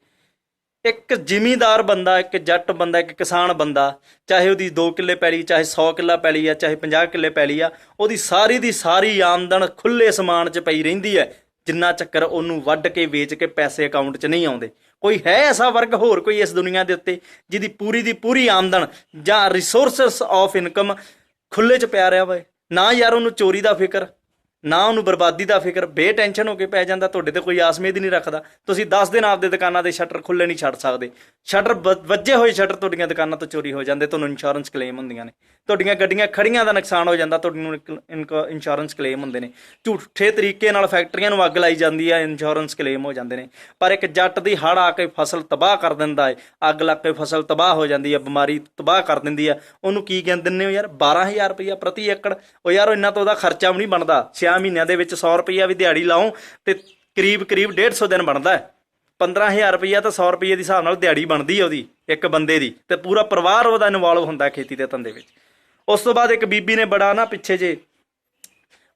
ਇੱਕ ਜ਼ਿਮੀਂਦਾਰ ਬੰਦਾ, ਇੱਕ ਜੱਟ ਬੰਦਾ, ਇੱਕ ਕਿਸਾਨ ਬੰਦਾ, ਚਾਹੇ ਉਹਦੀ 2 ਕਿੱਲੇ ਪੈਲੀ, ਚਾਹੇ 100 ਕਿੱਲਾ ਪੈਲੀ ਆ, ਚਾਹੇ 50 ਕਿੱਲੇ ਪੈਲੀ ਆ, ਉਹਦੀ ਸਾਰੀ ਦੀ ਸਾਰੀ ਆਮਦਨ ਖੁੱਲੇ ਸਮਾਨ 'ਚ ਪਈ ਰਹਿੰਦੀ ਹੈ, ਜਿੰਨਾ ਚੱਕਰ ਉਹਨੂੰ ਵੱਢ ਕੇ, ਵੇਚ ਕੇ ਪੈਸੇ ਅਕਾਊਂਟ 'ਚ ਨਹੀਂ ਆਉਂਦੇ। ਕੋਈ ਹੈ ਐਸਾ ਵਰਗ ਹੋਰ ਕੋਈ ਇਸ ਦੁਨੀਆ ਦੇ ਉੱਤੇ, ਜਿਹਦੀ ਪੂਰੀ ਦੀ ਪੂਰੀ ਆਮਦਨ ਜਾਂ ਰਿਸੋਰਸਸ ਆਫ ਇਨਕਮ ਖੁੱਲੇ 'ਚ ਪਿਆ ਰਿਹਾ ਵਾ ਨਾ ਯਾਰ ਉਹਨੂੰ ਚੋਰੀ ਦਾ ਫਿਕਰ। ਨਾ ਉਹਨੂੰ ਬਰਬਾਦੀ ਦਾ ਫਿਕਰ, ਬੇਟੈਨਸ਼ਨ ਹੋ ਕੇ ਪੈ ਜਾਂਦਾ, ਤੁਹਾਡੇ ਤੇ ਕੋਈ ਆਸਮੇਦ ਹੀ ਨਹੀਂ ਰੱਖਦਾ। ਤੁਸੀਂ 10 ਦਿਨ ਆਪਦੇ ਦੁਕਾਨਾਂ ਦੇ ਸ਼ਟਰ ਖੁੱਲੇ ਨਹੀਂ ਛੱਡ ਸਕਦੇ। ਸ਼ਟਰ ਵੱਜੇ ਹੋਏ ਸ਼ਟਰ ਤੁਹਾਡੀਆਂ ਦੁਕਾਨਾਂ ਤੋਂ ਚੋਰੀ ਹੋ ਜਾਂਦੇ, ਤੁਹਾਨੂੰ ਇੰਸ਼ੋਰੈਂਸ ਕਲੇਮ ਹੁੰਦੀਆਂ ਨੇ। ਤੁਹਾਡੀਆਂ ਗੱਡੀਆਂ ਖੜੀਆਂ ਦਾ ਨੁਕਸਾਨ ਹੋ ਜਾਂਦਾ ਤੁਹਾਨੂੰ ਇੰਸ਼ੋਰੈਂਸ ਕਲੇਮ ਹੁੰਦੇ ਨੇ। ਝੂਠੇ ਤਰੀਕੇ ਨਾਲ ਫੈਕਟਰੀਆਂ ਨੂੰ ਅੱਗ ਲਾਈ ਜਾਂਦੀ ਹੈ ਇੰਸ਼ੋਰੈਂਸ ਕਲੇਮ ਹੋ ਜਾਂਦੇ ਨੇ। ਪਰ ਇੱਕ ਜੱਟ ਦੀ ਹੜ ਆ ਕੇ ਫਸਲ ਤਬਾਹ ਕਰ ਦਿੰਦਾ ਹੈ ਅੱਗ ਲੱਗ ਕੇ ਫਸਲ ਤਬਾਹ ਹੋ ਜਾਂਦੀ ਹੈ ਬਿਮਾਰੀ ਤਬਾਹ ਕਰ ਦਿੰਦੀ ਹੈ ਉਹਨੂੰ ਕੀ ਕਹਿੰਦੇ ਨੇ ਯਾਰ 12000 ਰੁਪਇਆ ਪ੍ਰਤੀ ਏਕੜ ਉਹ ਯਾਰ ਇੰਨਾ ਤਾਂ ਉਹਦਾ ਖਰਚਾ ਵੀ ਨਹੀਂ ਬਣਦਾ 6 ਮਹੀਨਿਆਂ ਦੇ ਵਿੱਚ 100 ਰੁਪਈਆ ਵੀ ਦਿਹਾੜੀ ਲਾਓ ਤੇ ਕਰੀਬ ਕਰੀਬ 150 ਦਿਨ ਬਣਦਾ ਹੈ। 15000 ਰੁਪਈਆ ਤਾਂ 100 ਰੁਪਈਏ ਦੇ ਹਿਸਾਬ ਨਾਲ ਦਿਹਾੜੀ ਬਣਦੀ ਹੈ ਉਹਦੀ, ਇੱਕ ਬੰਦੇ ਦੀ ਤੇ ਪੂਰਾ ਪਰਿਵਾਰ ਉਹਦਾ ਇਨਵੋਲਵ ਹੁੰਦਾ ਖੇਤੀ ਦੇ ਧੰਦੇ ਵਿੱਚ। ਉਸ ਤੋਂ ਬਾਅਦ ਇੱਕ ਬੀਬੀ ਨੇ ਬੜਾ ਨਾ ਪਿੱਛੇ ਜੇ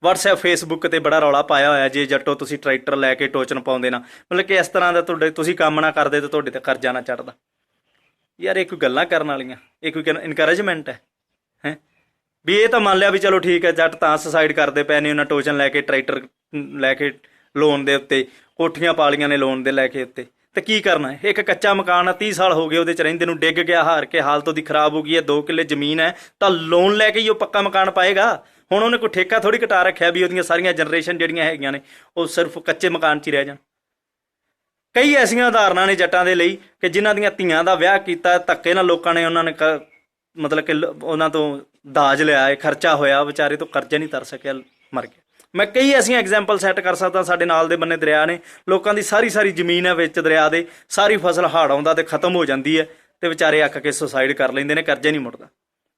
WhatsApp, Facebook ਤੇ ਬੜਾ ਰੌਲਾ ਪਾਇਆ ਹੋਇਆ ਜੇ ਜੱਟੋ ਤੁਸੀਂ ਟਰੈਕਟਰ ਲੈ ਕੇ ਟੋਚਨ ਪਾਉਂਦੇ ਨਾ, ਮਤਲਬ ਕਿ ਇਸ ਤਰ੍ਹਾਂ ਦਾ ਤੁਹਾਡੇ ਤੁਸੀਂ ਕੰਮ ਨਾ ਕਰਦੇ ਤੇ ਤੁਹਾਡੇ ਤੇ ਕਰਜ਼ਾ ਨਾ ਚੜਦਾ ਯਾਰ ਇਹ ਕੋਈ ਗੱਲਾਂ ਕਰਨ ਵਾਲੀਆਂ, ਇਹ ਕੋਈ ਇਨਕਰੇਜਮੈਂਟ ਹੈ ਹੈ? ਵੀ ਇਹ ਤਾਂ ਮੰਨ ਲਿਆ ਵੀ ਚਲੋ ਠੀਕ ਹੈ, ਜੱਟ ਤਾਂ ਸੁਸਾਈਡ ਕਰਦੇ ਪਏ ਨੇ, ਉਹਨਾਂ ਟੋਚਨ ਲੈ ਕੇ ਟਰੈਕਟਰ ਲੈ ਕੇ ਲੋਨ ਦੇ ਉੱਤੇ, ਕੋਠੀਆਂ ਪਾਲੀਆਂ ਨੇ ਲੋਨ ਦੇ ਲੈ ਕੇ ਉੱਤੇ। ਤੇ ਕੀ ਕਰਨਾ ਹੈ? ਇੱਕ ਕੱਚਾ ਮਕਾਨ ਆ 30 ਸਾਲ ਹੋ ਗਏ ਉਹਦੇ ਚ ਰਹਿੰਦੇ ਨੂੰ, ਡਿੱਗ ਗਿਆ, ਹਾਰ ਕੇ ਹਾਲਤ ਉਹਦੀ ਖਰਾਬ ਹੋ ਗਈ ਹੈ 2 ਕਿੱਲੇ ਜ਼ਮੀਨ ਹੈ, ਤਾਂ ਲੋਨ ਲੈ ਕੇ ਹੀ ਉਹ ਪੱਕਾ ਮਕਾਨ ਪਾਏਗਾ? ਹੁਣ ਉਹਨੇ ਕੋਈ ਠੇਕਾ ਥੋੜੀ ਕਟਾ ਰੱਖਿਆ ਵੀ ਉਹਦੀਆਂ ਸਾਰੀਆਂ ਜਨਰੇਸ਼ਨ ਜਿਹੜੀਆਂ ਹੈਗੀਆਂ ਨੇ, ਉਹ ਸਿਰਫ ਕੱਚੇ ਮਕਾਨ 'ਚ ਹੀ ਰਹਿ ਜਾਣ। ਕਈ ਐਸੀਆਂ ਉਦਾਹਰਨਾਂ ਨੇ ਜੱਟਾਂ ਦੇ ਲਈ ਕਿ ਜਿਨ੍ਹਾਂ ਦੀਆਂ ਧੀਆਂ ਦਾ ਵਿਆਹ ਕੀਤਾ, ਧੱਕੇ ਨਾਲ ਲੋਕਾਂ ਨੇ ਉਹਨਾਂ ਨੇ ਕ- ਮਤਲਬ ਕਿ ਲ- ਉਹਨਾਂ ਤੋਂ ਦਾਜ ਲਿਆ ਹੈ ਖਰਚਾ ਹੋਇਆ, ਵਿਚਾਰੇ ਤੋਂ ਕਰਜ਼ਾ ਨਹੀਂ ਤਰ ਸਕਿਆ, ਮਰ ਗਿਆ। ਮੈਂ ਕਈ ਐਸੀਆਂ ਐਗਜ਼ਾਮਪਲ ਸੈੱਟ ਕਰ ਸਕਦਾ ਸਾਡੇ ਨਾਲ ਦੇ ਬੰਨੇ ਦਰਿਆ ਨੇ। ਲੋਕਾਂ ਦੀ ਸਾਰੀ ਸਾਰੀ ਜ਼ਮੀਨ ਹੈ ਵਿੱਚ ਦਰਿਆ ਦੇ, ਸਾਰੀ ਫਸਲ ਹੜ੍ਹ ਆਉਂਦਾ ਤੇ ਖਤਮ ਹੋ ਜਾਂਦੀ ਹੈ ਤੇ ਵਿਚਾਰੇ ਅੱਕ ਕੇ ਸੁਸਾਈਡ ਕਰ ਲੈਂਦੇ ਨੇ, ਕਰਜ਼ਾ ਨਹੀਂ ਮੁੜਦਾ।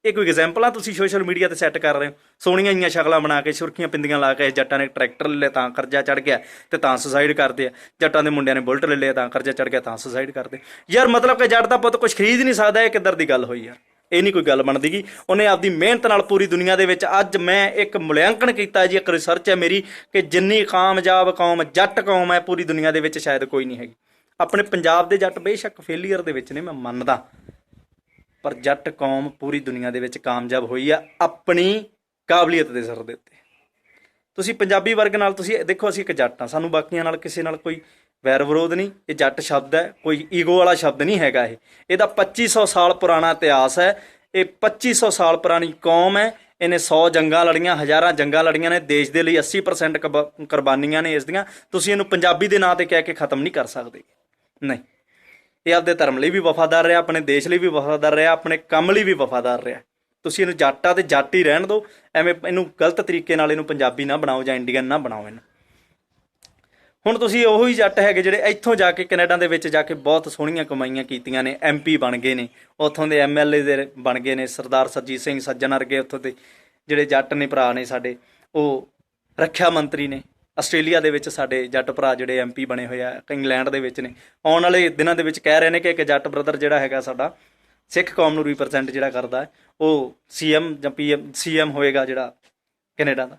ਇਹ ਕੋਈ ਐਗਜ਼ਾਮਪਲ ਆ? ਤੁਸੀਂ ਸੋਸ਼ਲ ਮੀਡੀਆ ਤੇ ਸੈੱਟ ਕਰ ਰਹੇ ਹੋ। ਸੋਹਣੀਆਂ ਜੀਆਂ ਸ਼ਕਲਾਂ ਬਣਾ ਕੇ, ਸੁਰਖੀਆਂ ਪਿੰਦੀਆਂ ਲਾ ਕੇ, ਜੱਟਾਂ ਨੇ ਟਰੈਕਟਰ ਲੈ ਲਿਆ ਤਾਂ ਕਰਜ਼ਾ ਚੜ ਗਿਆ ਤੇ ਤਾਂ ਸੁਸਾਈਡ ਕਰਦੇ ਆ। ਜੱਟਾਂ ਦੇ ਮੁੰਡਿਆਂ ਨੇ ਬੁਲਟ ਲੈ ਲਿਆ ਤਾਂ ਕਰਜ਼ਾ ਚੜ ਗਿਆ, ਤਾਂ ਸੁਸਾਈਡ ਕਰਦੇ। ਯਾਰ ਮਤਲਬ ਕਿ ਜੱਟ ਦਾ ਪੁੱਤ ਕੁਝ ਖਰੀਦ ਨਹੀਂ ਸਕਦਾ, ਇਹ ਕਿੱਧਰ ਦੀ ਗੱਲ ਹੋਈ ਯਾਰ ਇਹ ਨਹੀਂ ਕੋਈ ਗੱਲ ਬਣਦੀਗੀ। ਉਹਨੇ ਆਪਦੀ ਮਿਹਨਤ ਨਾਲ ਪੂਰੀ ਦੁਨੀਆ ਦੇ ਵਿੱਚ ਅੱਜ ਮੈਂ ਇੱਕ ਮੁਲਿਆਂਕਣ ਕੀਤਾ ਜੀ, ਇੱਕ ਰਿਸਰਚ ਹੈ ਮੇਰੀ ਕਿ ਜਿੰਨੀ ਕਾਮਯਾਬ ਕੌਮ, ਜੱਟ ਕੌਮ ਹੈ ਪੂਰੀ ਦੁਨੀਆ ਦੇ ਵਿੱਚ ਸ਼ਾਇਦ ਕੋਈ ਨਹੀਂ ਹੈਗੀ। ਆਪਣੇ ਪੰਜਾਬ ਦੇ ਜੱਟ ਬੇਸ਼ੱਕ ਫੇਲੀਅਰ ਦੇ ਵਿੱਚ ਨੇ, ਮੈਂ ਮੰਨਦਾ। ਪਰ ਜੱਟ ਕੌਮ ਪੂਰੀ ਦੁਨੀਆ ਦੇ ਵਿੱਚ ਕਾਮਯਾਬ ਹੋਈ ਆ ਆਪਣੀ ਕਾਬਲੀਅਤ ਦੇ ਸਿਰ ਦੇ ਉੱਤੇ। ਤੁਸੀਂ ਪੰਜਾਬੀ ਵਰਗ ਨਾਲ ਤੁਸੀਂ ਦੇਖੋ, ਅਸੀਂ ਇੱਕ ਜੱਟ ਆ ਸਾਨੂੰ ਬਾਕੀਆਂ ਨਾਲ ਕਿਸੇ ਨਾਲ ਕੋਈ ਵੈਰ ਵਿਰੋਧ ਨਹੀਂ, ਇਹ ਜੱਟ ਸ਼ਬਦ ਹੈ, ਕੋਈ ਈਗੋ ਵਾਲਾ ਸ਼ਬਦ ਨਹੀਂ ਹੈਗਾ ਇਹ। ਇਹਦਾ 2500 ਸਾਲ ਪੁਰਾਣਾ ਇਤਿਹਾਸ ਹੈ, ਇਹ 2500 ਸਾਲ ਪੁਰਾਣੀ ਕੌਮ ਹੈ, ਇਹਨੇ 100 ਜੰਗਾਂ ਲੜੀਆਂ, ਹਜ਼ਾਰਾਂ ਜੰਗਾਂ ਲੜੀਆਂ ਨੇ, ਦੇਸ਼ ਦੇ ਲਈ 80% ਕਬ- ਕੁਰਬਾਨੀਆਂ ਨੇ ਇਸ ਦੀਆਂ। ਤੁਸੀਂ ਇਹਨੂੰ ਪੰਜਾਬੀ ਦੇ ਨਾਂ ਤੇ ਕਹਿ ਕੇ ਖਤਮ ਨਹੀਂ ਕਰ ਸਕਦੇ। ਨਹੀਂ। ਇਹ ਆਪਦੇ ਧਰਮ ਲਈ ਵੀ ਵਫਾਦਾਰ ਰਿਹਾ, ਆਪਣੇ ਦੇਸ਼ ਲਈ ਵੀ ਵਫਾਦਾਰ ਰਿਹਾ, ਆਪਣੇ ਕੰਮ ਲਈ ਵੀ ਵਫਾਦਾਰ ਰਿਹਾ। ਤੁਸੀਂ ਇਹਨੂੰ ਜਾਟਾ ਤੇ ਜੱਟ ਹੀ ਰਹਿਣ ਦਿਓ, ਐਵੇਂ ਇਹਨੂੰ ਗਲਤ ਤਰੀਕੇ ਨਾਲ ਇਹਨੂੰ ਪੰਜਾਬੀ ਨਾ ਬਣਾਓ ਜਾਂ ਇੰਡੀਅਨ ਨਾ ਬਣਾਓ ਇਹਨੂੰ। ਹੁਣ ਤੁਸੀਂ ਉਹੋ ਹੀ ਜੱਟ ਹੈਗੇ ਜਿਹੜੇ ਇੱਥੋਂ ਜਾ ਕੇ ਕੈਨੇਡਾ ਦੇ ਵਿੱਚ ਜਾ ਕੇ ਬਹੁਤ ਸੋਹਣੀਆਂ ਕਮਾਈਆਂ ਕੀਤੀਆਂ ਨੇ ਐਮਪੀ ਬਣ ਗਏ ਨੇ। ਉੱਥੋਂ ਦੇ ਐਮਐਲਏ ਦੇ ਬਣ ਗਏ ਨੇ ਸਰਦਾਰ ਸਰਜੀਤ ਸਿੰਘ ਸੱਜਣ ਵਰਗੇ ਉੱਥੋਂ ਦੇ ਜਿਹੜੇ ਜੱਟ ਨੇ ਭਰਾ ਨੇ ਸਾਡੇ ਉਹ ਰੱਖਿਆ ਮੰਤਰੀ ਨੇ। ਆਸਟ੍ਰੇਲੀਆ ਦੇ ਵਿੱਚ ਸਾਡੇ ਜੱਟ ਭਰਾ ਜਿਹੜੇ ਐਮਪੀ ਬਣੇ ਹੋਏ ਆ ਇੰਗਲੈਂਡ ਦੇ ਵਿੱਚ ਨੇ। ਆਉਣ ਵਾਲੇ ਦਿਨਾਂ ਦੇ ਵਿੱਚ ਕਹਿ ਰਹੇ ਨੇ ਕਿ ਇੱਕ ਜੱਟ ਬ੍ਰਦਰ ਜਿਹੜਾ ਹੈਗਾ ਸਾਡਾ ਸਿੱਖ ਕੌਮ ਨੂੰ ਰਿਪਰੈਜ਼ੈਂਟ ਜਿਹੜਾ ਕਰਦਾ ਹੈ, ਉਹ ਸੀਐਮ ਜਾਂ ਪੀਐਮ ਸੀਐਮ ਹੋਏਗਾ ਜਿਹੜਾ ਕੈਨੇਡਾ ਦਾ।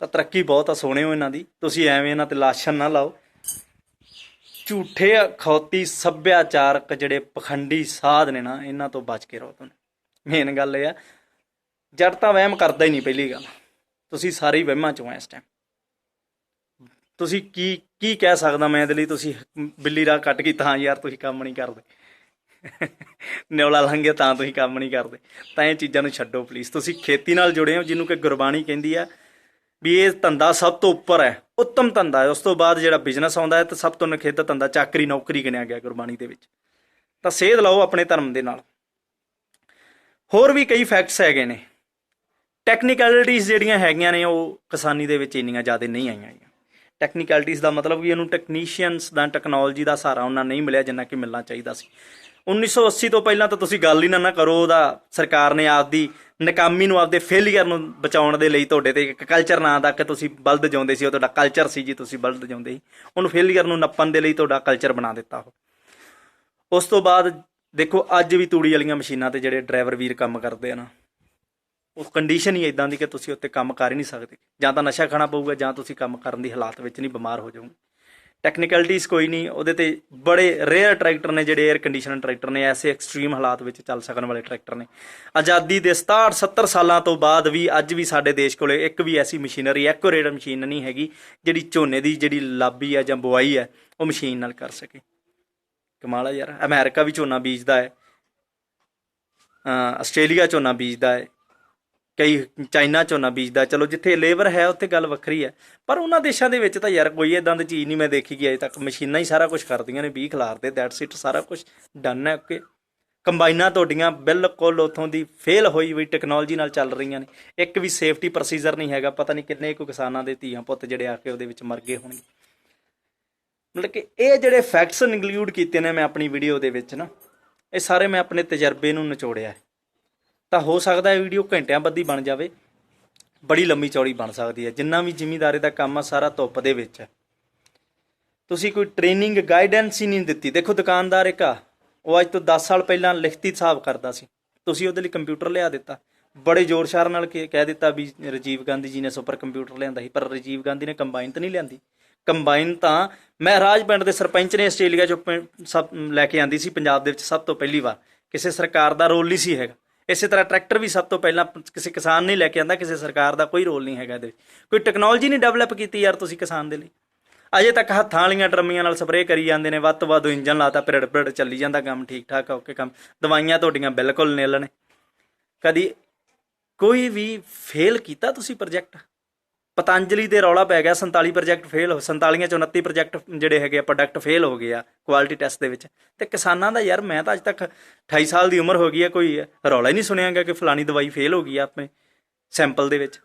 ਤਾਂ ਤਰੱਕੀ ਬਹੁਤ ਆ ਸੋਹਣੇ ਹੋ ਇਹਨਾਂ ਦੀ। ਤੁਸੀਂ ਐਵੇਂ ਇਹਨਾਂ ਤੇ ਲਾਸ਼ਣ ਨਾ ਲਾਓ। ਝੂਠੇ ਖੌਤੀ, ਸੱਭਿਆਚਾਰਕ ਜਿਹੜੇ ਪਖੰਡੀ ਸਾਧ ਨੇ ਨਾ, ਇਹਨਾਂ ਤੋਂ ਬਚ ਕੇ ਰਹੋ ਤੁਸੀਂ। ਮੇਨ ਗੱਲ ਇਹ ਆ ਜੜ ਤਾਂ ਵਹਿਮ ਕਰਦਾ ਹੀ ਨਹੀਂ ਪਹਿਲੀ ਗੱਲ। ਤੁਸੀਂ ਸਾਰੇ ਵਹਿਮਾਂ ਚੋਂ ਆ ਇਸ ਟਾਈਮ ਤੁਸੀਂ ਕੀ ਕੀ ਕਹਿ ਸਕਦਾ ਮੈਂ ਇਹਦੇ ਲਈ? ਤੁਸੀਂ ਬਿੱਲੀ ਰਾਹ ਕੱਟ ਗਈ, ਤਾਂ ਯਾਰ ਤੁਸੀਂ ਕੰਮ ਨਹੀਂ ਕਰਦੇ। ਨਿਉਲਾ ਲੰਘੇ ਤਾਂ ਤੁਸੀਂ ਕੰਮ ਨਹੀਂ ਕਰਦੇ। ਤਾਂ ਇਹ ਚੀਜ਼ਾਂ ਨੂੰ ਛੱਡੋ ਪਲੀਜ਼ ਤੁਸੀਂ ਖੇਤੀ ਨਾਲ ਜੁੜੇ ਹੋ, ਜਿਹਨੂੰ ਕਿ ਗੁਰਬਾਣੀ ਕਹਿੰਦੀ ਆ ਵੀ ਇਹ ਧੰਦਾ ਸਭ ਤੋਂ ਉੱਪਰ ਹੈ, ਉੱਤਮ ਧੰਦਾ ਹੈ। ਉਸ ਤੋਂ ਬਾਅਦ ਜਿਹੜਾ ਬਿਜ਼ਨਸ ਆਉਂਦਾ ਹੈ, ਤਾਂ ਸਭ ਤੋਂ ਨਖੇਧ ਧੰਦਾ ਚਾਕਰੀ ਨੌਕਰੀ ਗਿਣਿਆ ਗਿਆ ਗੁਰਬਾਣੀ ਦੇ ਵਿੱਚ। ਤਾਂ ਸੇਧ ਲਓ ਆਪਣੇ ਧਰਮ ਦੇ ਨਾਲ। ਹੋਰ ਵੀ ਕਈ ਫੈਕਟਸ ਹੈਗੇ ਨੇ। ਟੈਕਨੀਕੈਲਿਟੀਜ਼ ਜਿਹੜੀਆਂ ਹੈਗੀਆਂ ਨੇ, ਉਹ ਕਿਸਾਨੀ ਦੇ ਵਿੱਚ ਇੰਨੀਆਂ ਜ਼ਿਆਦਾ ਨਹੀਂ ਆਈਆਂ ਹੈਗੀਆਂ। ਟੈਕਨੀਕੈਲਿਟੀਜ਼ ਦਾ ਮਤਲਬ ਵੀ ਇਹਨੂੰ ਟੈਕਨੀਸ਼ੀਅਨਸ ਦਾ ਟੈਕਨੋਲੋਜੀ ਦਾ ਸਹਾਰਾ ਉਹਨਾਂ ਨਹੀਂ ਮਿਲਿਆ, ਜਿੰਨਾ ਕਿ ਮਿਲਣਾ ਚਾਹੀਦਾ ਸੀ। 1980 ਤੋਂ ਪਹਿਲਾਂ ਤਾਂ ਤੁਸੀਂ ਗੱਲ ਹੀ ਨਾ ਨਾ ਕਰੋ, ਉਹਦਾ ਸਰਕਾਰ ਨੇ ਆਪਦੀ ਨਕਾਮੀ ਨੂੰ ਆਪਦੇ ਫੇਲਿਅਰ ਨੂੰ ਬਚਾਉਣ ਦੇ ਲਈ ਤੁਹਾਡੇ ਤੇ ਇੱਕ ਕਲਚਰ ਨਾਂ ਦਾ ਕਿ ਤੁਸੀਂ ਬਲਦ ਜਾਉਂਦੇ ਸੀ, ਉਹ ਤੁਹਾਡਾ ਕਲਚਰ ਸੀ ਜੀ, ਤੁਸੀਂ ਬਲਦ ਜਾਉਂਦੇ ਸੀ। ਉਹਨੂੰ ਫੇਲਿਅਰ ਨੂੰ ਨੱਪਣ ਦੇ ਲਈ ਤੁਹਾਡਾ ਕਲਚਰ ਬਣਾ ਦਿੱਤਾ ਉਹ। ਉਸ ਤੋਂ ਬਾਅਦ ਦੇਖੋ, ਅੱਜ ਵੀ ਤੂੜੀ ਵਾਲੀਆਂ ਮਸ਼ੀਨਾਂ ਤੇ ਜਿਹੜੇ ਡਰਾਈਵਰ ਵੀਰ ਕੰਮ ਕਰਦੇ ਆ ਨਾ, ਉਹ ਕੰਡੀਸ਼ਨ ਹੀ ਇਦਾਂ ਦੀ ਕਿ ਤੁਸੀਂ ਉੱਤੇ ਕੰਮ ਕਰ ਹੀ ਨਹੀਂ ਸਕਦੇ। ਜਾਂ ਤਾਂ ਨਸ਼ਾ ਖਾਣਾ ਪਊਗਾ, ਜਾਂ ਤੁਸੀਂ ਕੰਮ ਕਰਨ ਦੀ ਹਾਲਾਤ ਵਿੱਚ ਨਹੀਂ ਬਿਮਾਰ ਹੋ ਜਾਓਗੇ। ਟੈਕਨੀਕਲਿਟੀਜ਼ ਕੋਈ ਨਹੀਂ, ਉਹਦੇ ਤੇ ਬੜੇ ਰੇਅਰ ਟਰੈਕਟਰ ਨੇ ਜਿਹੜੇ 에ਅਰ ਕੰਡੀਸ਼ਨਰ ਟਰੈਕਟਰ ਨੇ, ਐਸੇ ਐਕਸਟ੍ਰੀਮ ਹਾਲਾਤ ਵਿੱਚ ਚੱਲ ਸਕਣ ਵਾਲੇ ਟਰੈਕਟਰ ਨੇ। ਆਜ਼ਾਦੀ ਦੇ 67 70 ਸਾਲਾਂ ਤੋਂ ਬਾਅਦ ਵੀ ਅੱਜ ਵੀ ਸਾਡੇ ਦੇਸ਼ ਕੋਲੇ ਇੱਕ ਵੀ ਐਸੀ ਮਸ਼ੀਨਰੀ ਐਕੂਰੇਟ ਮਸ਼ੀਨ ਨਹੀਂ ਹੈਗੀ, ਜਿਹੜੀ ਝੋਨੇ ਦੀ ਜਿਹੜੀ ਲਾਬੀ ਆ ਜਾਂ ਬੁਆਈ ਹੈ ਉਹ ਮਸ਼ੀਨ ਨਾਲ ਕਰ ਸਕੇ। ਕਮਾਲ ਆ ਯਾਰ, ਅਮਰੀਕਾ ਵੀ ਝੋਨਾ ਬੀਜਦਾ ਹੈ। ਆਸਟ੍ਰੇਲੀਆ ਝੋਨਾ ਬੀਜਦਾ ਹੈ। ਕਈ ਚਾਈਨਾ ਝੋਨਾ ਬੀਜਦਾ। ਚਲੋ ਜਿੱਥੇ ਲੇਬਰ ਹੈ, ਉੱਥੇ ਗੱਲ ਵੱਖਰੀ ਹੈ। ਪਰ ਉਹਨਾਂ ਦੇਸ਼ਾਂ ਦੇ ਵਿੱਚ ਤਾਂ ਯਾਰ ਕੋਈ ਇਦਾਂ ਦੀ ਚੀਜ਼ ਨਹੀਂ ਮੈਂ ਦੇਖੀ ਕਿ ਅਜੇ ਤੱਕ ਮਸ਼ੀਨਾਂ ਹੀ ਸਾਰਾ ਕੁਝ ਕਰਦੀਆਂ ਨੇ 20 ਖਿਲਾਰਦੇ ਦੈਟਸ ਇਟ ਸਾਰਾ ਕੁਝ ਡਨ ਹੈ ਓਕੇ ਕੰਬਾਈਨਾਂ ਤੁਹਾਡੀਆਂ ਬਿਲਕੁਲ ਉਥੋਂ ਦੀ ਫੇਲ ਹੋਈ ਹੋਈ ਟੈਕਨੋਲੋਜੀ ਨਾਲ ਚੱਲ ਰਹੀਆਂ ਨੇ। ਇੱਕ ਵੀ ਸੇਫਟੀ ਪ੍ਰੋਸੀਜਰ ਨਹੀਂ ਹੈਗਾ, ਪਤਾ ਨਹੀਂ ਕਿੰਨੇ ਕੁ ਕਿਸਾਨਾਂ ਦੇ ਧੀਆਂ ਪੁੱਤ ਜਿਹੜੇ ਆ ਕੇ ਉਹਦੇ ਵਿੱਚ ਮਰ ਗਏ ਹੋਣਗੇ। ਮਤਲਬ ਕਿ ਇਹ ਜਿਹੜੇ ਫੈਕਟਸ ਇਨਕਲੂਡ ਕੀਤੇ ਨੇ ਮੈਂ ਆਪਣੀ ਵੀਡੀਓ ਦੇ ਵਿੱਚ ਨਾ, ਇਹ ਸਾਰੇ ਮੈਂ ਆਪਣੇ ਤਜਰਬੇ ਨੂੰ ਨਿਚੋੜਿਆ ਹੈ। ਤਾਂ ਹੋ ਸਕਦਾ ਹੈ ਵੀਡੀਓ ਘੰਟਿਆਂ ਬੱਧੀ ਬਣ ਜਾਵੇ। ਬੜੀ ਲੰਮੀ ਚੌੜੀ ਬਣ ਸਕਦੀ ਹੈ। ਜਿੰਨਾ ਵੀ ਜ਼ਿਮੀਦਾਰੇ ਦਾ ਕੰਮ ਆ, ਸਾਰਾ ਧੁੱਪ ਦੇ ਵਿੱਚ ਹੈ। ਤੁਸੀਂ ਕੋਈ ਟ੍ਰੇਨਿੰਗ ਗਾਈਡੈਂਸ ਹੀ ਨਹੀਂ ਦਿੱਤੀ। ਦੇਖੋ, ਦੁਕਾਨਦਾਰ ਇੱਕ ਆ। ਉਹ ਅੱਜ ਤੋਂ 10 ਸਾਲ ਪਹਿਲਾਂ ਲਿਖਤੀ ਹਿਸਾਬ ਕਰਦਾ ਸੀ। ਤੁਸੀਂ ਉਹਦੇ ਲਈ ਕੰਪਿਊਟਰ ਲਿਆ ਦਿੱਤਾ। ਬੜੇ ਜ਼ੋਰ ਸ਼ਾਰ ਨਾਲ ਕਿ- ਕਹਿ ਦਿੱਤਾ ਵੀ ਰਾਜੀਵ ਗਾਂਧੀ ਜੀ ਨੇ ਸੁਪਰ ਕੰਪਿਊਟਰ ਲਿਆਂਦਾ ਸੀ। ਪਰ ਰਾਜੀਵ ਗਾਂਧੀ ਨੇ ਕੰਬਾਈਨ ਤਾਂ ਨਹੀਂ ਲਿਆਂਦੀ। ਕੰਬਾਈਨ ਤਾਂ ਮਹਿਰਾਜ ਪਿੰਡ ਦੇ ਸਰਪੰਚ ਨੇ ਆਸਟ੍ਰੇਲੀਆ ਚੋਂ ਪਿੰ- ਸਭ, ਲੈ ਕੇ ਆਂਦੀ ਸੀ। ਪੰਜਾਬ ਦੇ ਵਿੱਚ ਸਭ ਤੋਂ ਪਹਿਲੀ ਵਾਰ। ਕਿਸੇ ਸਰਕਾਰ ਦਾ ਰੋਲ ਨਹੀਂ ਸੀ ਹੈਗਾ। ਇਸੇ ਤਰ੍ਹਾਂ ਟਰੈਕਟਰ ਵੀ ਸਭ ਤੋਂ ਪਹਿਲਾਂ ਕਿਸੇ ਕਿਸਾਨ ਨੇ ਲੈ ਕੇ ਆਂਦਾ, ਕਿਸੇ ਸਰਕਾਰ ਦਾ ਕੋਈ ਰੋਲ ਨਹੀਂ ਹੈਗਾ ਇਹਦੇ ਵਿੱਚ। ਕੋਈ ਟੈਕਨੋਲੋਜੀ ਨਹੀਂ ਡਿਵੈਲਪ ਕੀਤੀ ਯਾਰ ਤੁਸੀਂ ਕਿਸਾਨ ਦੇ ਲਈ। ਅਜੇ ਤੱਕ ਹੱਥਾਂ ਵਾਲੀਆਂ ਡਰਮੀਆਂ ਨਾਲ ਸਪਰੇਅ ਕਰੀ ਜਾਂਦੇ ਨੇ, ਵੱਧ ਤੋਂ ਵੱਧ ਇੰਜਨ ਲਾਤਾ ਪਿਰੜ ਪਿਰੜ ਚੱਲੀ ਜਾਂਦਾ ਕੰਮ, ਠੀਕ ਠਾਕ ਓਕੇ ਕੰਮ। ਦਵਾਈਆਂ ਤੁਹਾਡੀਆਂ ਬਿਲਕੁਲ ਨਿਲ ਨੇ। ਕਦੀ ਕੋਈ ਵੀ ਫੇਲ ਕੀਤਾ ਤੁਸੀਂ ਪ੍ਰੋਜੈਕਟ ਪਤੰਜਲੀ ਦੇ ਰੌਲਾ ਪੈ ਗਿਆ 47 ਪ੍ਰੋਜੈਕਟ ਫੇਲ ਹੋ 47 ਚੋਂ 29 ਪ੍ਰੋਜੈਕਟ ਜਿਹੜੇ ਹੈਗੇ ਆ ਪ੍ਰੋਡਕਟ ਫੇਲ ਹੋ ਗਏ ਆ ਕੁਆਲਿਟੀ ਟੈਸਟ ਦੇ ਵਿੱਚ। ਤੇ ਕਿਸਾਨਾਂ ਦਾ ਯਾਰ, ਮੈਂ ਤਾਂ ਅੱਜ ਤੱਕ 28 ਸਾਲ ਦੀ ਉਮਰ ਹੋ ਗਈ ਆ, ਕੋਈ ਰੌਲਾ ਹੀ ਨਹੀਂ ਸੁਣਿਆ ਗਿਆ ਕਿ ਫਲਾਣੀ ਦਵਾਈ ਫੇਲ ਹੋ ਗਈ ਆ ਆਪਣੇ ਸੈਂਪਲ ਦੇ ਵਿੱਚ।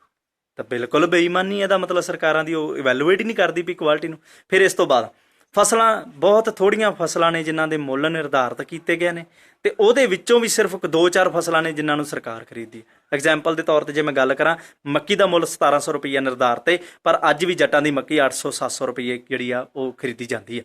ਤਾਂ ਬਿਲਕੁਲ ਬੇਈਮਾਨੀ ਇਹਦਾ ਮਤਲਬ ਸਰਕਾਰਾਂ ਦੀ ਉਹ ਇਵੈਲੂਏਟ ਹੀ ਨਹੀਂ ਕਰਦੀ ਵੀ ਕੁਆਲਿਟੀ ਨੂੰ। ਫਿਰ ਇਸ ਤੋਂ ਬਾਅਦ ਫਸਲਾਂ, ਬਹੁਤ ਥੋੜੀਆਂ ਫਸਲਾਂ ਨੇ ਜਿਨ੍ਹਾਂ ਦੇ ਮੁੱਲ ਨਿਰਧਾਰਤ ਕੀਤੇ ਗਏ ਨੇ ਤੇ ਉਹਦੇ ਵਿੱਚੋਂ ਵੀ ਸਿਰਫ ਦੋ ਚਾਰ ਫਸਲਾਂ ਨੇ ਜਿਨ੍ਹਾਂ ਨੂੰ ਸਰਕਾਰ ਖਰੀਦੀ ਹੈ। ਐਗਜ਼ਾਮਪਲ ਦੇ ਤੌਰ ਤੇ ਜੇ ਮੈਂ ਗੱਲ ਕਰਾਂ, ਮੱਕੀ ਦਾ ਮੁੱਲ 1700 ਰੁਪਏ ਨਿਰਧਾਰਤ ਹੈ ਪਰ ਅੱਜ ਵੀ ਜੱਟਾਂ ਦੀ ਮੱਕੀ 800 700 ਰੁਪਏ ਜਿਹੜੀ ਆ ਉਹ ਖਰੀਦੀ ਜਾਂਦੀ ਹੈ।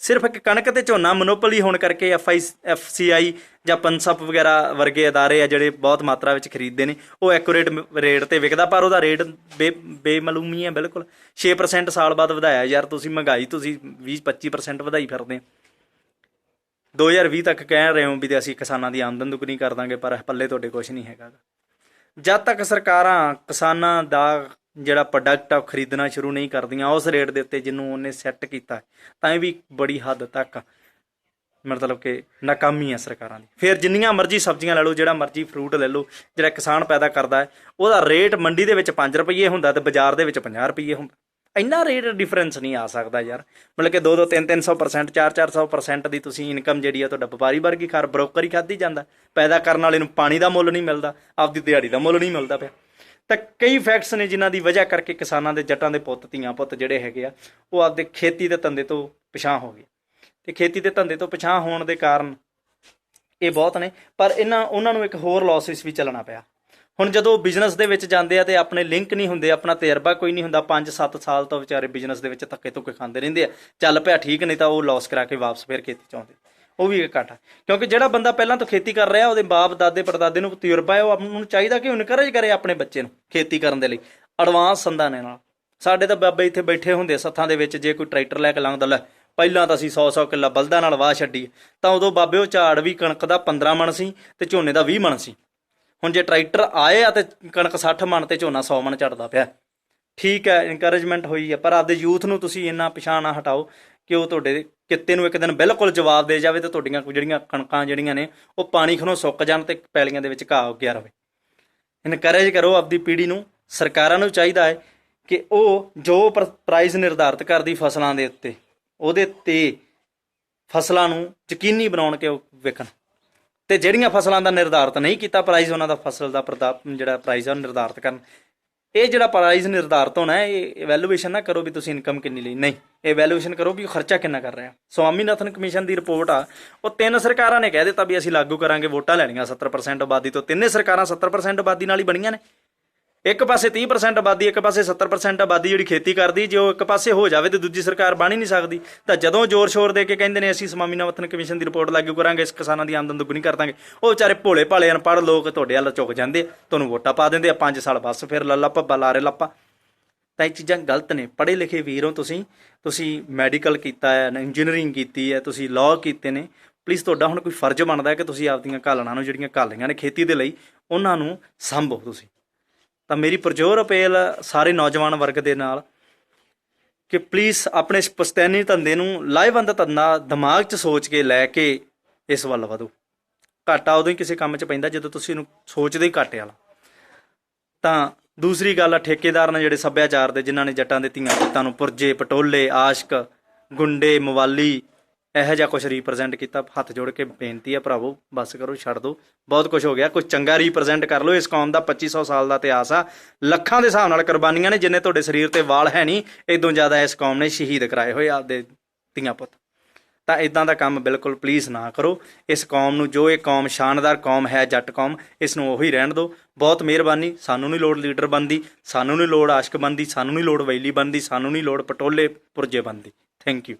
ਸਿਰਫ ਇੱਕ ਕਣਕ ਤੇ ਝੋਨਾ ਮੋਨੋਪੋਲੀ ਹੋਣ ਕਰਕੇ ਐੱਫ ਆਈ ਐਫ ਸੀ ਆਈ ਜਾਂ ਪੰਸਪ ਵਗੈਰਾ ਵਰਗੇ ਅਦਾਰੇ ਆ ਜਿਹੜੇ ਬਹੁਤ ਮਾਤਰਾ ਵਿੱਚ ਖਰੀਦਦੇ ਨੇ, ਉਹ ਐਕੂਰੇਟ ਰੇਟ ਤੇ ਵਿਕਦਾ, ਪਰ ਉਹਦਾ ਰੇਟ ਬੇ, ਬੇਮਲੂਮੀ ਹੈ ਬਿਲਕੁਲ। 6% ਸਾਲ ਬਾਅਦ ਵਧਾਇਆ ਯਾਰ, ਤੁਸੀਂ ਮਹਿੰਗਾਈ, ਤੁਸੀਂ 20 25% ਵਧਾਈ ਫਿਰਦੇ 2020 ਤੱਕ ਕਹਿ ਰਹੇ ਹੋ ਵੀ ਤੇ ਅਸੀਂ ਕਿਸਾਨਾਂ ਦੀ ਆਮਦਨ ਦੁੱਗਣੀ ਕਰ ਦਾਂਗੇ, ਪਰ ਪੱਲੇ ਤੁਹਾਡੇ ਕੁਝ ਨਹੀਂ ਹੈਗਾ। ਜਦ ਤੱਕ ਸਰਕਾਰਾਂ ਕਿਸਾਨਾਂ ਦਾ ਜਿਹੜਾ ਪ੍ਰੋਡਕਟ ਆ ਉਹ ਖਰੀਦਣਾ ਸ਼ੁਰੂ ਨਹੀਂ ਕਰਦੀਆਂ, ਉਸ ਰੇਟ ਦੇ ਉੱਤੇ ਜਿਹਨੂੰ ਉਹਨੇ ਸੈੱਟ ਕੀਤਾ, ਤਾਂ ਇਹ ਵੀ ਬੜੀ ਹੱਦ ਤੱਕ ਮਤਲਬ ਕਿ ਨਾਕਾਮੀ ਹੈ ਸਰਕਾਰਾਂ ਦੀ। ਫਿਰ ਜਿੰਨੀਆਂ ਮਰਜ਼ੀ ਸਬਜ਼ੀਆਂ ਲੈ ਲਓ, ਜਿਹੜਾ ਮਰਜ਼ੀ ਫਰੂਟ ਲੈ ਲਓ, ਜਿਹੜਾ ਕਿਸਾਨ ਪੈਦਾ ਕਰਦਾ ਹੈ, ਉਹਦਾ ਰੇਟ ਮੰਡੀ ਦੇ ਵਿੱਚ 5 ਰੁਪਏ ਹੁੰਦਾ ਤੇ ਬਾਜ਼ਾਰ ਦੇ ਵਿੱਚ 50 ਰੁਪਏ ਹੁੰਦਾ। ਇੰਨਾ ਰੇਟ ਡਿਫਰੈਂਸ ਨਹੀਂ ਆ ਸਕਦਾ ਯਾਰ। ਮਤਲਬ ਕਿ 2-2 3-300% 4-400% ਦੀ ਤੁਸੀਂ ਇਨਕਮ ਜਿਹੜੀ ਆ ਤੁਹਾਡਾ ਵਪਾਰੀ ਵਰਗੀ ਹੀ ਖਰ ਬਰੋਕਰ ਹੀ ਖਾਦੀ ਜਾਂਦਾ। ਪੈਦਾ ਕਰਨ ਵਾਲੇ ਨੂੰ ਪਾਣੀ ਦਾ ਮੁੱਲ ਨਹੀਂ ਮਿਲਦਾ, ਆਪਦੀ ਦਿਹਾੜੀ ਦਾ ਮੁੱਲ ਨਹੀਂ ਮਿਲਦਾ ਪਿਆ। ਤਾਂ ਕਈ ਫੈਕਟਸ ਨੇ ਜਿਨ੍ਹਾਂ ਦੀ ਵਜ੍ਹਾ ਕਰਕੇ ਕਿਸਾਨਾਂ ਦੇ ਜੱਟਾਂ ਦੇ ਪੁੱਤ, ਧੀਆਂ ਪੁੱਤ ਜਿਹੜੇ ਹੈਗੇ ਆ, ਉਹ ਆਪਦੇ ਖੇਤੀ ਦੇ ਧੰਦੇ ਤੋਂ ਪਿਛਾਂ ਹੋ ਗਏ। ਤੇ ਖੇਤੀ ਦੇ ਧੰਦੇ ਤੋਂ ਪਿਛਾਂ ਹੋਣ ਦੇ ਕਾਰਨ ਇਹ ਬਹੁਤ ਨੇ, ਪਰ ਇਹਨਾਂ, ਉਹਨਾਂ ਨੂੰ ਇੱਕ ਹੋਰ ਲੌਸਿਸ ਵੀ ਚੱਲਣਾ ਪਿਆ। ਹੁਣ ਜਦੋਂ ਬਿਜ਼ਨਸ ਦੇ ਵਿੱਚ ਜਾਂਦੇ ਆ ਤੇ ਆਪਣੇ ਲਿੰਕ ਨਹੀਂ ਹੁੰਦੇ, ਆਪਣਾ ਤਜਰਬਾ ਕੋਈ ਨਹੀਂ ਹੁੰਦਾ 5-7 ਸਾਲ ਤੋਂ ਵਿਚਾਰੇ ਬਿਜ਼ਨਸ ਦੇ ਵਿੱਚ ਧੱਕੇ ਧੁੱਕੇ ਖਾਂਦੇ ਰਹਿੰਦੇ ਆ। ਚੱਲ ਪਿਆ ਠੀਕ, ਨਹੀਂ ਤਾਂ ਉਹ ਲਾਸ ਕਰਾ ਕੇ ਵਾਪਸ ਫੇਰ ਖੇਤੀ ਚ ਆਉਂਦੇ। ਉਹ ਵੀ ਇੱਕ ਘਾਟਾ ਕਿਉਂਕਿ ਜਿਹੜਾ ਬੰਦਾ ਪਹਿਲਾਂ ਤੋਂ ਖੇਤੀ ਕਰ ਰਿਹਾ, ਉਹਦੇ ਬਾਪ, ਦਾਦੇ, ਪੜਦਾਦੇ ਨੂੰ ਤਜਰਬਾ ਹੈ, ਉਹ ਆਪ ਨੂੰ ਚਾਹੀਦਾ ਕਿ ਉਹ ਇਨਕਰੇਜ ਕਰੇ ਆਪਣੇ ਬੱਚੇ ਨੂੰ ਖੇਤੀ ਕਰਨ ਦੇ ਲਈ। ਐਡਵਾਂਸ ਸੰਦਾਂ ਨੇ ਨਾਲ। ਸਾਡੇ ਤਾਂ ਬਾਬੇ ਇੱਥੇ ਬੈਠੇ ਹੁੰਦੇ ਸੱਥਾਂ ਦੇ ਵਿੱਚ, ਜੇ ਕੋਈ ਟਰੈਕਟਰ ਲੈ ਕੇ ਲੰਘਦਾ, ਲੈ, ਪਹਿਲਾਂ ਤਾਂ ਅਸੀਂ 100-100 ਕਿੱਲਾ ਬਲਦਾਂ ਨਾਲ ਵਾਹ ਛੱਡੀ ਤਾਂ ਉਦੋਂ ਬਾਬੇ ਉਹ ਝਾੜ ਵੀ ਕਣਕ ਦਾ 15 ਮਣ ਸੀ ਤੇ ਝੋਨੇ ਦਾ 20 ਮਣ ਸੀ। ਹੁਣ ਜੇ ਟਰੈਕਟਰ ਆਏ ਆ ਤੇ ਕਣਕ 60 ਮਣ ਤੇ ਝੋਨਾ 100 ਮਣ ਝੜਦਾ ਪਿਆ। ਠੀਕ ਹੈ ਇਨਕਰੇਜਮੈਂਟ ਹੋਈ ਹੈ ਪਰ ਆਪਦੇ ਯੂਥ ਨੂੰ ਤੁਸੀਂ ਇੰਨਾ ਪਿਛਾਂ ਨਾ ਹਟਾਓ ਕਿ ਉਹ ਤੁਹਾਡੇ ਕਿੱਤੇ ਨੂੰ ਇੱਕ ਦਿਨ ਬਿਲਕੁਲ ਜਵਾਬ ਦੇ ਜਾਵੇ ਤੇ ਤੁਹਾਡੀਆਂ ਜਿਹੜੀਆਂ ਕਣਕਾਂ ਜਿਹੜੀਆਂ ਨੇ, ਉਹ ਪਾਣੀ ਖਣੋਂ ਸੁੱਕ ਜਾਣ ਤੇ ਪੈਲੀਆਂ ਦੇ ਵਿੱਚ ਘਾਹ ਉੱਗਿਆ ਰਵੇ। ਇਨਕਰੇਜ ਕਰੋ ਆਪਦੀ ਪੀੜ੍ਹੀ ਨੂੰ, ਸਰਕਾਰਾਂ ਨੂੰ ਚਾਹੀਦਾ ਹੈ ਕਿ ਉਹ ਜੋ ਪ੍ਰਾਈਸ ਨਿਰਧਾਰਿਤ ਕਰਦੀ ਫਸਲਾਂ ਦੇ ਉੱਤੇ, ਉਹਦੇ ਤੇ ਫਸਲਾਂ ਨੂੰ ਯਕੀਨੀ ਬਣਾਉਣ ਕਿ ਉਹ ਵਿਕਣ ਤੇ ਜਿਹੜੀਆਂ ਫਸਲਾਂ ਦਾ ਨਿਰਧਾਰਤ ਨਹੀਂ ਕੀਤਾ ਪ੍ਰਾਈਸ ਉਹਨਾਂ ਦਾ ਫਸਲ ਦਾ ਪ੍ਰਦਾ- ਜਿਹੜਾ ਪ੍ਰਾਈਸ ਆ ਉਹ ਨਿਰਧਾਰਿਤ ਕਰਨ। ਇਹ ਜਿਹੜਾ ਪ੍ਰਾਈਸ ਨਿਰਧਾਰਿਤ ਹੋਣਾ ਹੈ, ਇਹ ਇਵੈਲੂਏਸ਼ਨ ਨਾ ਕਰੋ ਵੀ ਤੁਸੀਂ ਇਨਕਮ ਕਿੰਨੀ ਲਈ। ਨਹੀਂ, ਇਹ ਇਵੈਲੂਏਸ਼ਨ ਕਰੋ ਵੀ ਖਰਚਾ ਕਿੰਨਾ ਕਰ ਰਿਹਾ ਸਵਾਮੀਨਾਥਨ ਕਮਿਸ਼ਨ ਦੀ ਰਿਪੋਰਟ ਆ, ਉਹ ਤਿੰਨ ਸਰਕਾਰਾਂ ਨੇ ਕਹਿ ਦਿੱਤਾ ਵੀ ਅਸੀਂ ਲਾਗੂ ਕਰਾਂਗੇ ਵੋਟਾਂ ਲੈਣੀਆਂ 70% ਆਬਾਦੀ ਤੋਂ। ਤਿੰਨੇ ਸਰਕਾਰਾਂ 70% ਆਬਾਦੀ ਨਾਲ ਹੀ ਬਣੀਆਂ ਨੇ। ਇੱਕ ਪਾਸੇ 30% ਆਬਾਦੀ ਇੱਕ ਪਾਸੇ 70% ਆਬਾਦੀ ਜਿਹੜੀ ਖੇਤੀ ਕਰਦੀ ਜੇ ਉਹ ਇੱਕ ਪਾਸੇ ਹੋ ਜਾਵੇ ਤੇ ਦੂਜੀ ਸਰਕਾਰ ਬਣ ਹੀ ਨਹੀਂ ਸਕਦੀ। ਤਾਂ ਜਦੋਂ ਜ਼ੋਰ ਸ਼ੋਰ ਦੇ ਕੇ ਕਹਿੰਦੇ ਨੇ ਅਸੀਂ ਸਵਾਮੀਨਾਥਨ ਕਮਿਸ਼ਨ ਦੀ ਰਿਪੋਰਟ ਲਾਗੂ ਕਰਾਂਗੇ ਇਸ ਕਿਸਾਨਾਂ ਦੀ ਆਮਦਨ ਦੁੱਗਣੀ ਕਰ ਦਾਂਗੇ। ਉਹ ਵਿਚਾਰੇ ਭੋਲੇ ਭਾਲੇ ਅਨਪੜ੍ਹ ਲੋਕ ਤੁਹਾਡੇ ਵੱਲ ਝੁਕ ਜਾਂਦੇ ਆ, ਤੁਹਾਨੂੰ ਵੋਟਾਂ ਪਾ ਦਿੰਦੇ ਆ 5 ਸਾਲ ਬਸ ਫਿਰ ਲੱਲਾ ਭੱਬਾ ਲਾਰੇ ਲੱਪਾ। ਤਾਂ ਇਹ ਚੀਜ਼ਾਂ ਗਲਤ ਨੇ। ਪੜ੍ਹੇ ਲਿਖੇ ਵੀਰ ਹੋ ਤੁਸੀਂ ਤੁਸੀਂ ਮੈਡੀਕਲ ਕੀਤਾ ਹੈ ਇੰਜੀਨੀਅਰਿੰਗ ਕੀਤੀ ਹੈ ਤੁਸੀਂ ਲਾਅ ਕੀਤੇ ਨੇ ਪਲੀਜ਼ ਤੁਹਾਡਾ ਹੁਣ ਕੋਈ ਫਰਜ਼ ਬਣਦਾ ਹੈ ਕਿ ਤੁਸੀਂ ਆਪਦੀਆਂ ਘਾਲਣਾ ਨੂੰ ਜਿਹੜੀਆਂ ਘਾਲੀਆਂ ਨੇ ਖੇਤੀ ਦੇ ਲਈ ਉਹਨਾਂ ਨੂੰ ਸੰਭੋ ਤੁਸੀਂ। ਤਾਂ ਮੇਰੀ ਪ੍ਰਜੋਰ ਅਪੀਲ ਸਾਰੇ ਨੌਜਵਾਨ ਵਰਗ ਦੇ ਨਾਲ ਕਿ ਪਲੀਜ਼ ਆਪਣੇ ਇਸ ਪਸਤੈਨੀ ਧੰਦੇ ਨੂੰ ਲਾਹੇਵੰਦ ਧੰਦਾ ਦਿਮਾਗ 'ਚ ਸੋਚ ਕੇ ਲੈ ਕੇ ਇਸ ਵੱਲ ਵਧੋ। ਘਾਟਾ ਉਦੋਂ ਹੀ ਕਿਸੇ ਕੰਮ 'ਚ ਪੈਂਦਾ ਜਦੋਂ ਤੁਸੀਂ ਇਹਨੂੰ ਸੋਚਦੇ ਹੀ ਘਾਟੇ ਵਾਲਾ। ਤਾਂ ਦੂਸਰੀ ਗੱਲ ਆ, ਠੇਕੇਦਾਰ ਨੇ ਜਿਹੜੇ ਸੱਭਿਆਚਾਰ ਦੇ ਜਿਨ੍ਹਾਂ ਨੇ ਜੱਟਾਂ ਦੇ ਧੀਆਂ ਪੁੱਤਾਂ ਨੂੰ ਪੁਰਜੇ, ਪਟੋਲੇ, ਆਸ਼ਕ, ਗੁੰਡੇ ਮਵਾਲੀ ਇਹੋ ਜਿਹਾ ਕੁਝ ਰਿਪਰੈਜ਼ੈਂਟ ਕੀਤਾ। ਹੱਥ ਜੋੜ ਕੇ ਬੇਨਤੀ ਹੈ ਭਰਾਵੋ, ਬਸ ਕਰੋ, ਛੱਡ ਦਿਓ ਬਹੁਤ ਕੁਝ ਹੋ ਗਿਆ। ਕੁਝ ਚੰਗਾ ਰਿਪਰੈਜ਼ੈਂਟ ਕਰ ਲਓ। ਇਸ ਕੌਮ ਦਾ 2500 ਸਾਲ ਦਾ ਇਤਿਹਾਸ ਆ। ਲੱਖਾਂ ਦੇ ਹਿਸਾਬ ਨਾਲ ਕੁਰਬਾਨੀਆਂ ਨੇ, ਜਿੰਨੇ ਤੁਹਾਡੇ ਸਰੀਰ ਤੇ ਵਾਲ ਹੈ ਨਹੀਂ ਇਦੋਂ ਜ਼ਿਆਦਾ ਇਸ ਕੌਮ ਨੇ ਸ਼ਹੀਦ ਕਰਾਏ ਹੋਏ ਆਪਦੇ ਧੀਆਂ ਪੁੱਤ। ਤਾਂ ਇਦਾਂ ਦਾ ਕੰਮ ਬਿਲਕੁਲ ਪਲੀਜ਼ ਨਾ ਕਰੋ। ਇਸ ਕੌਮ ਨੂੰ, ਜੋ ਇਹ ਕੌਮ ਸ਼ਾਨਦਾਰ ਕੌਮ ਹੈ, ਜੱਟ ਕੌਮ, ਇਸ ਨੂੰ ਉਹੀ ਰਹਿਣ ਦਿਓ ਬਹੁਤ ਮਿਹਰਬਾਨੀ। ਸਾਨੂੰ ਨਹੀਂ ਲੋੜ ਲੀਡਰ ਬੰਦੀ ਸਾਨੂੰ ਨਹੀਂ ਲੋੜ ਆਸ਼ਕ ਬੰਦੀ ਸਾਨੂੰ ਨਹੀਂ ਲੋੜ ਵੈਲੀ ਬੰਦੀ ਸਾਨੂੰ ਨਹੀਂ ਲੋੜ ਪਟੋਲੇ ਪੁਰਜੇ ਬੰਦੀ ਥੈਂਕ ਯੂ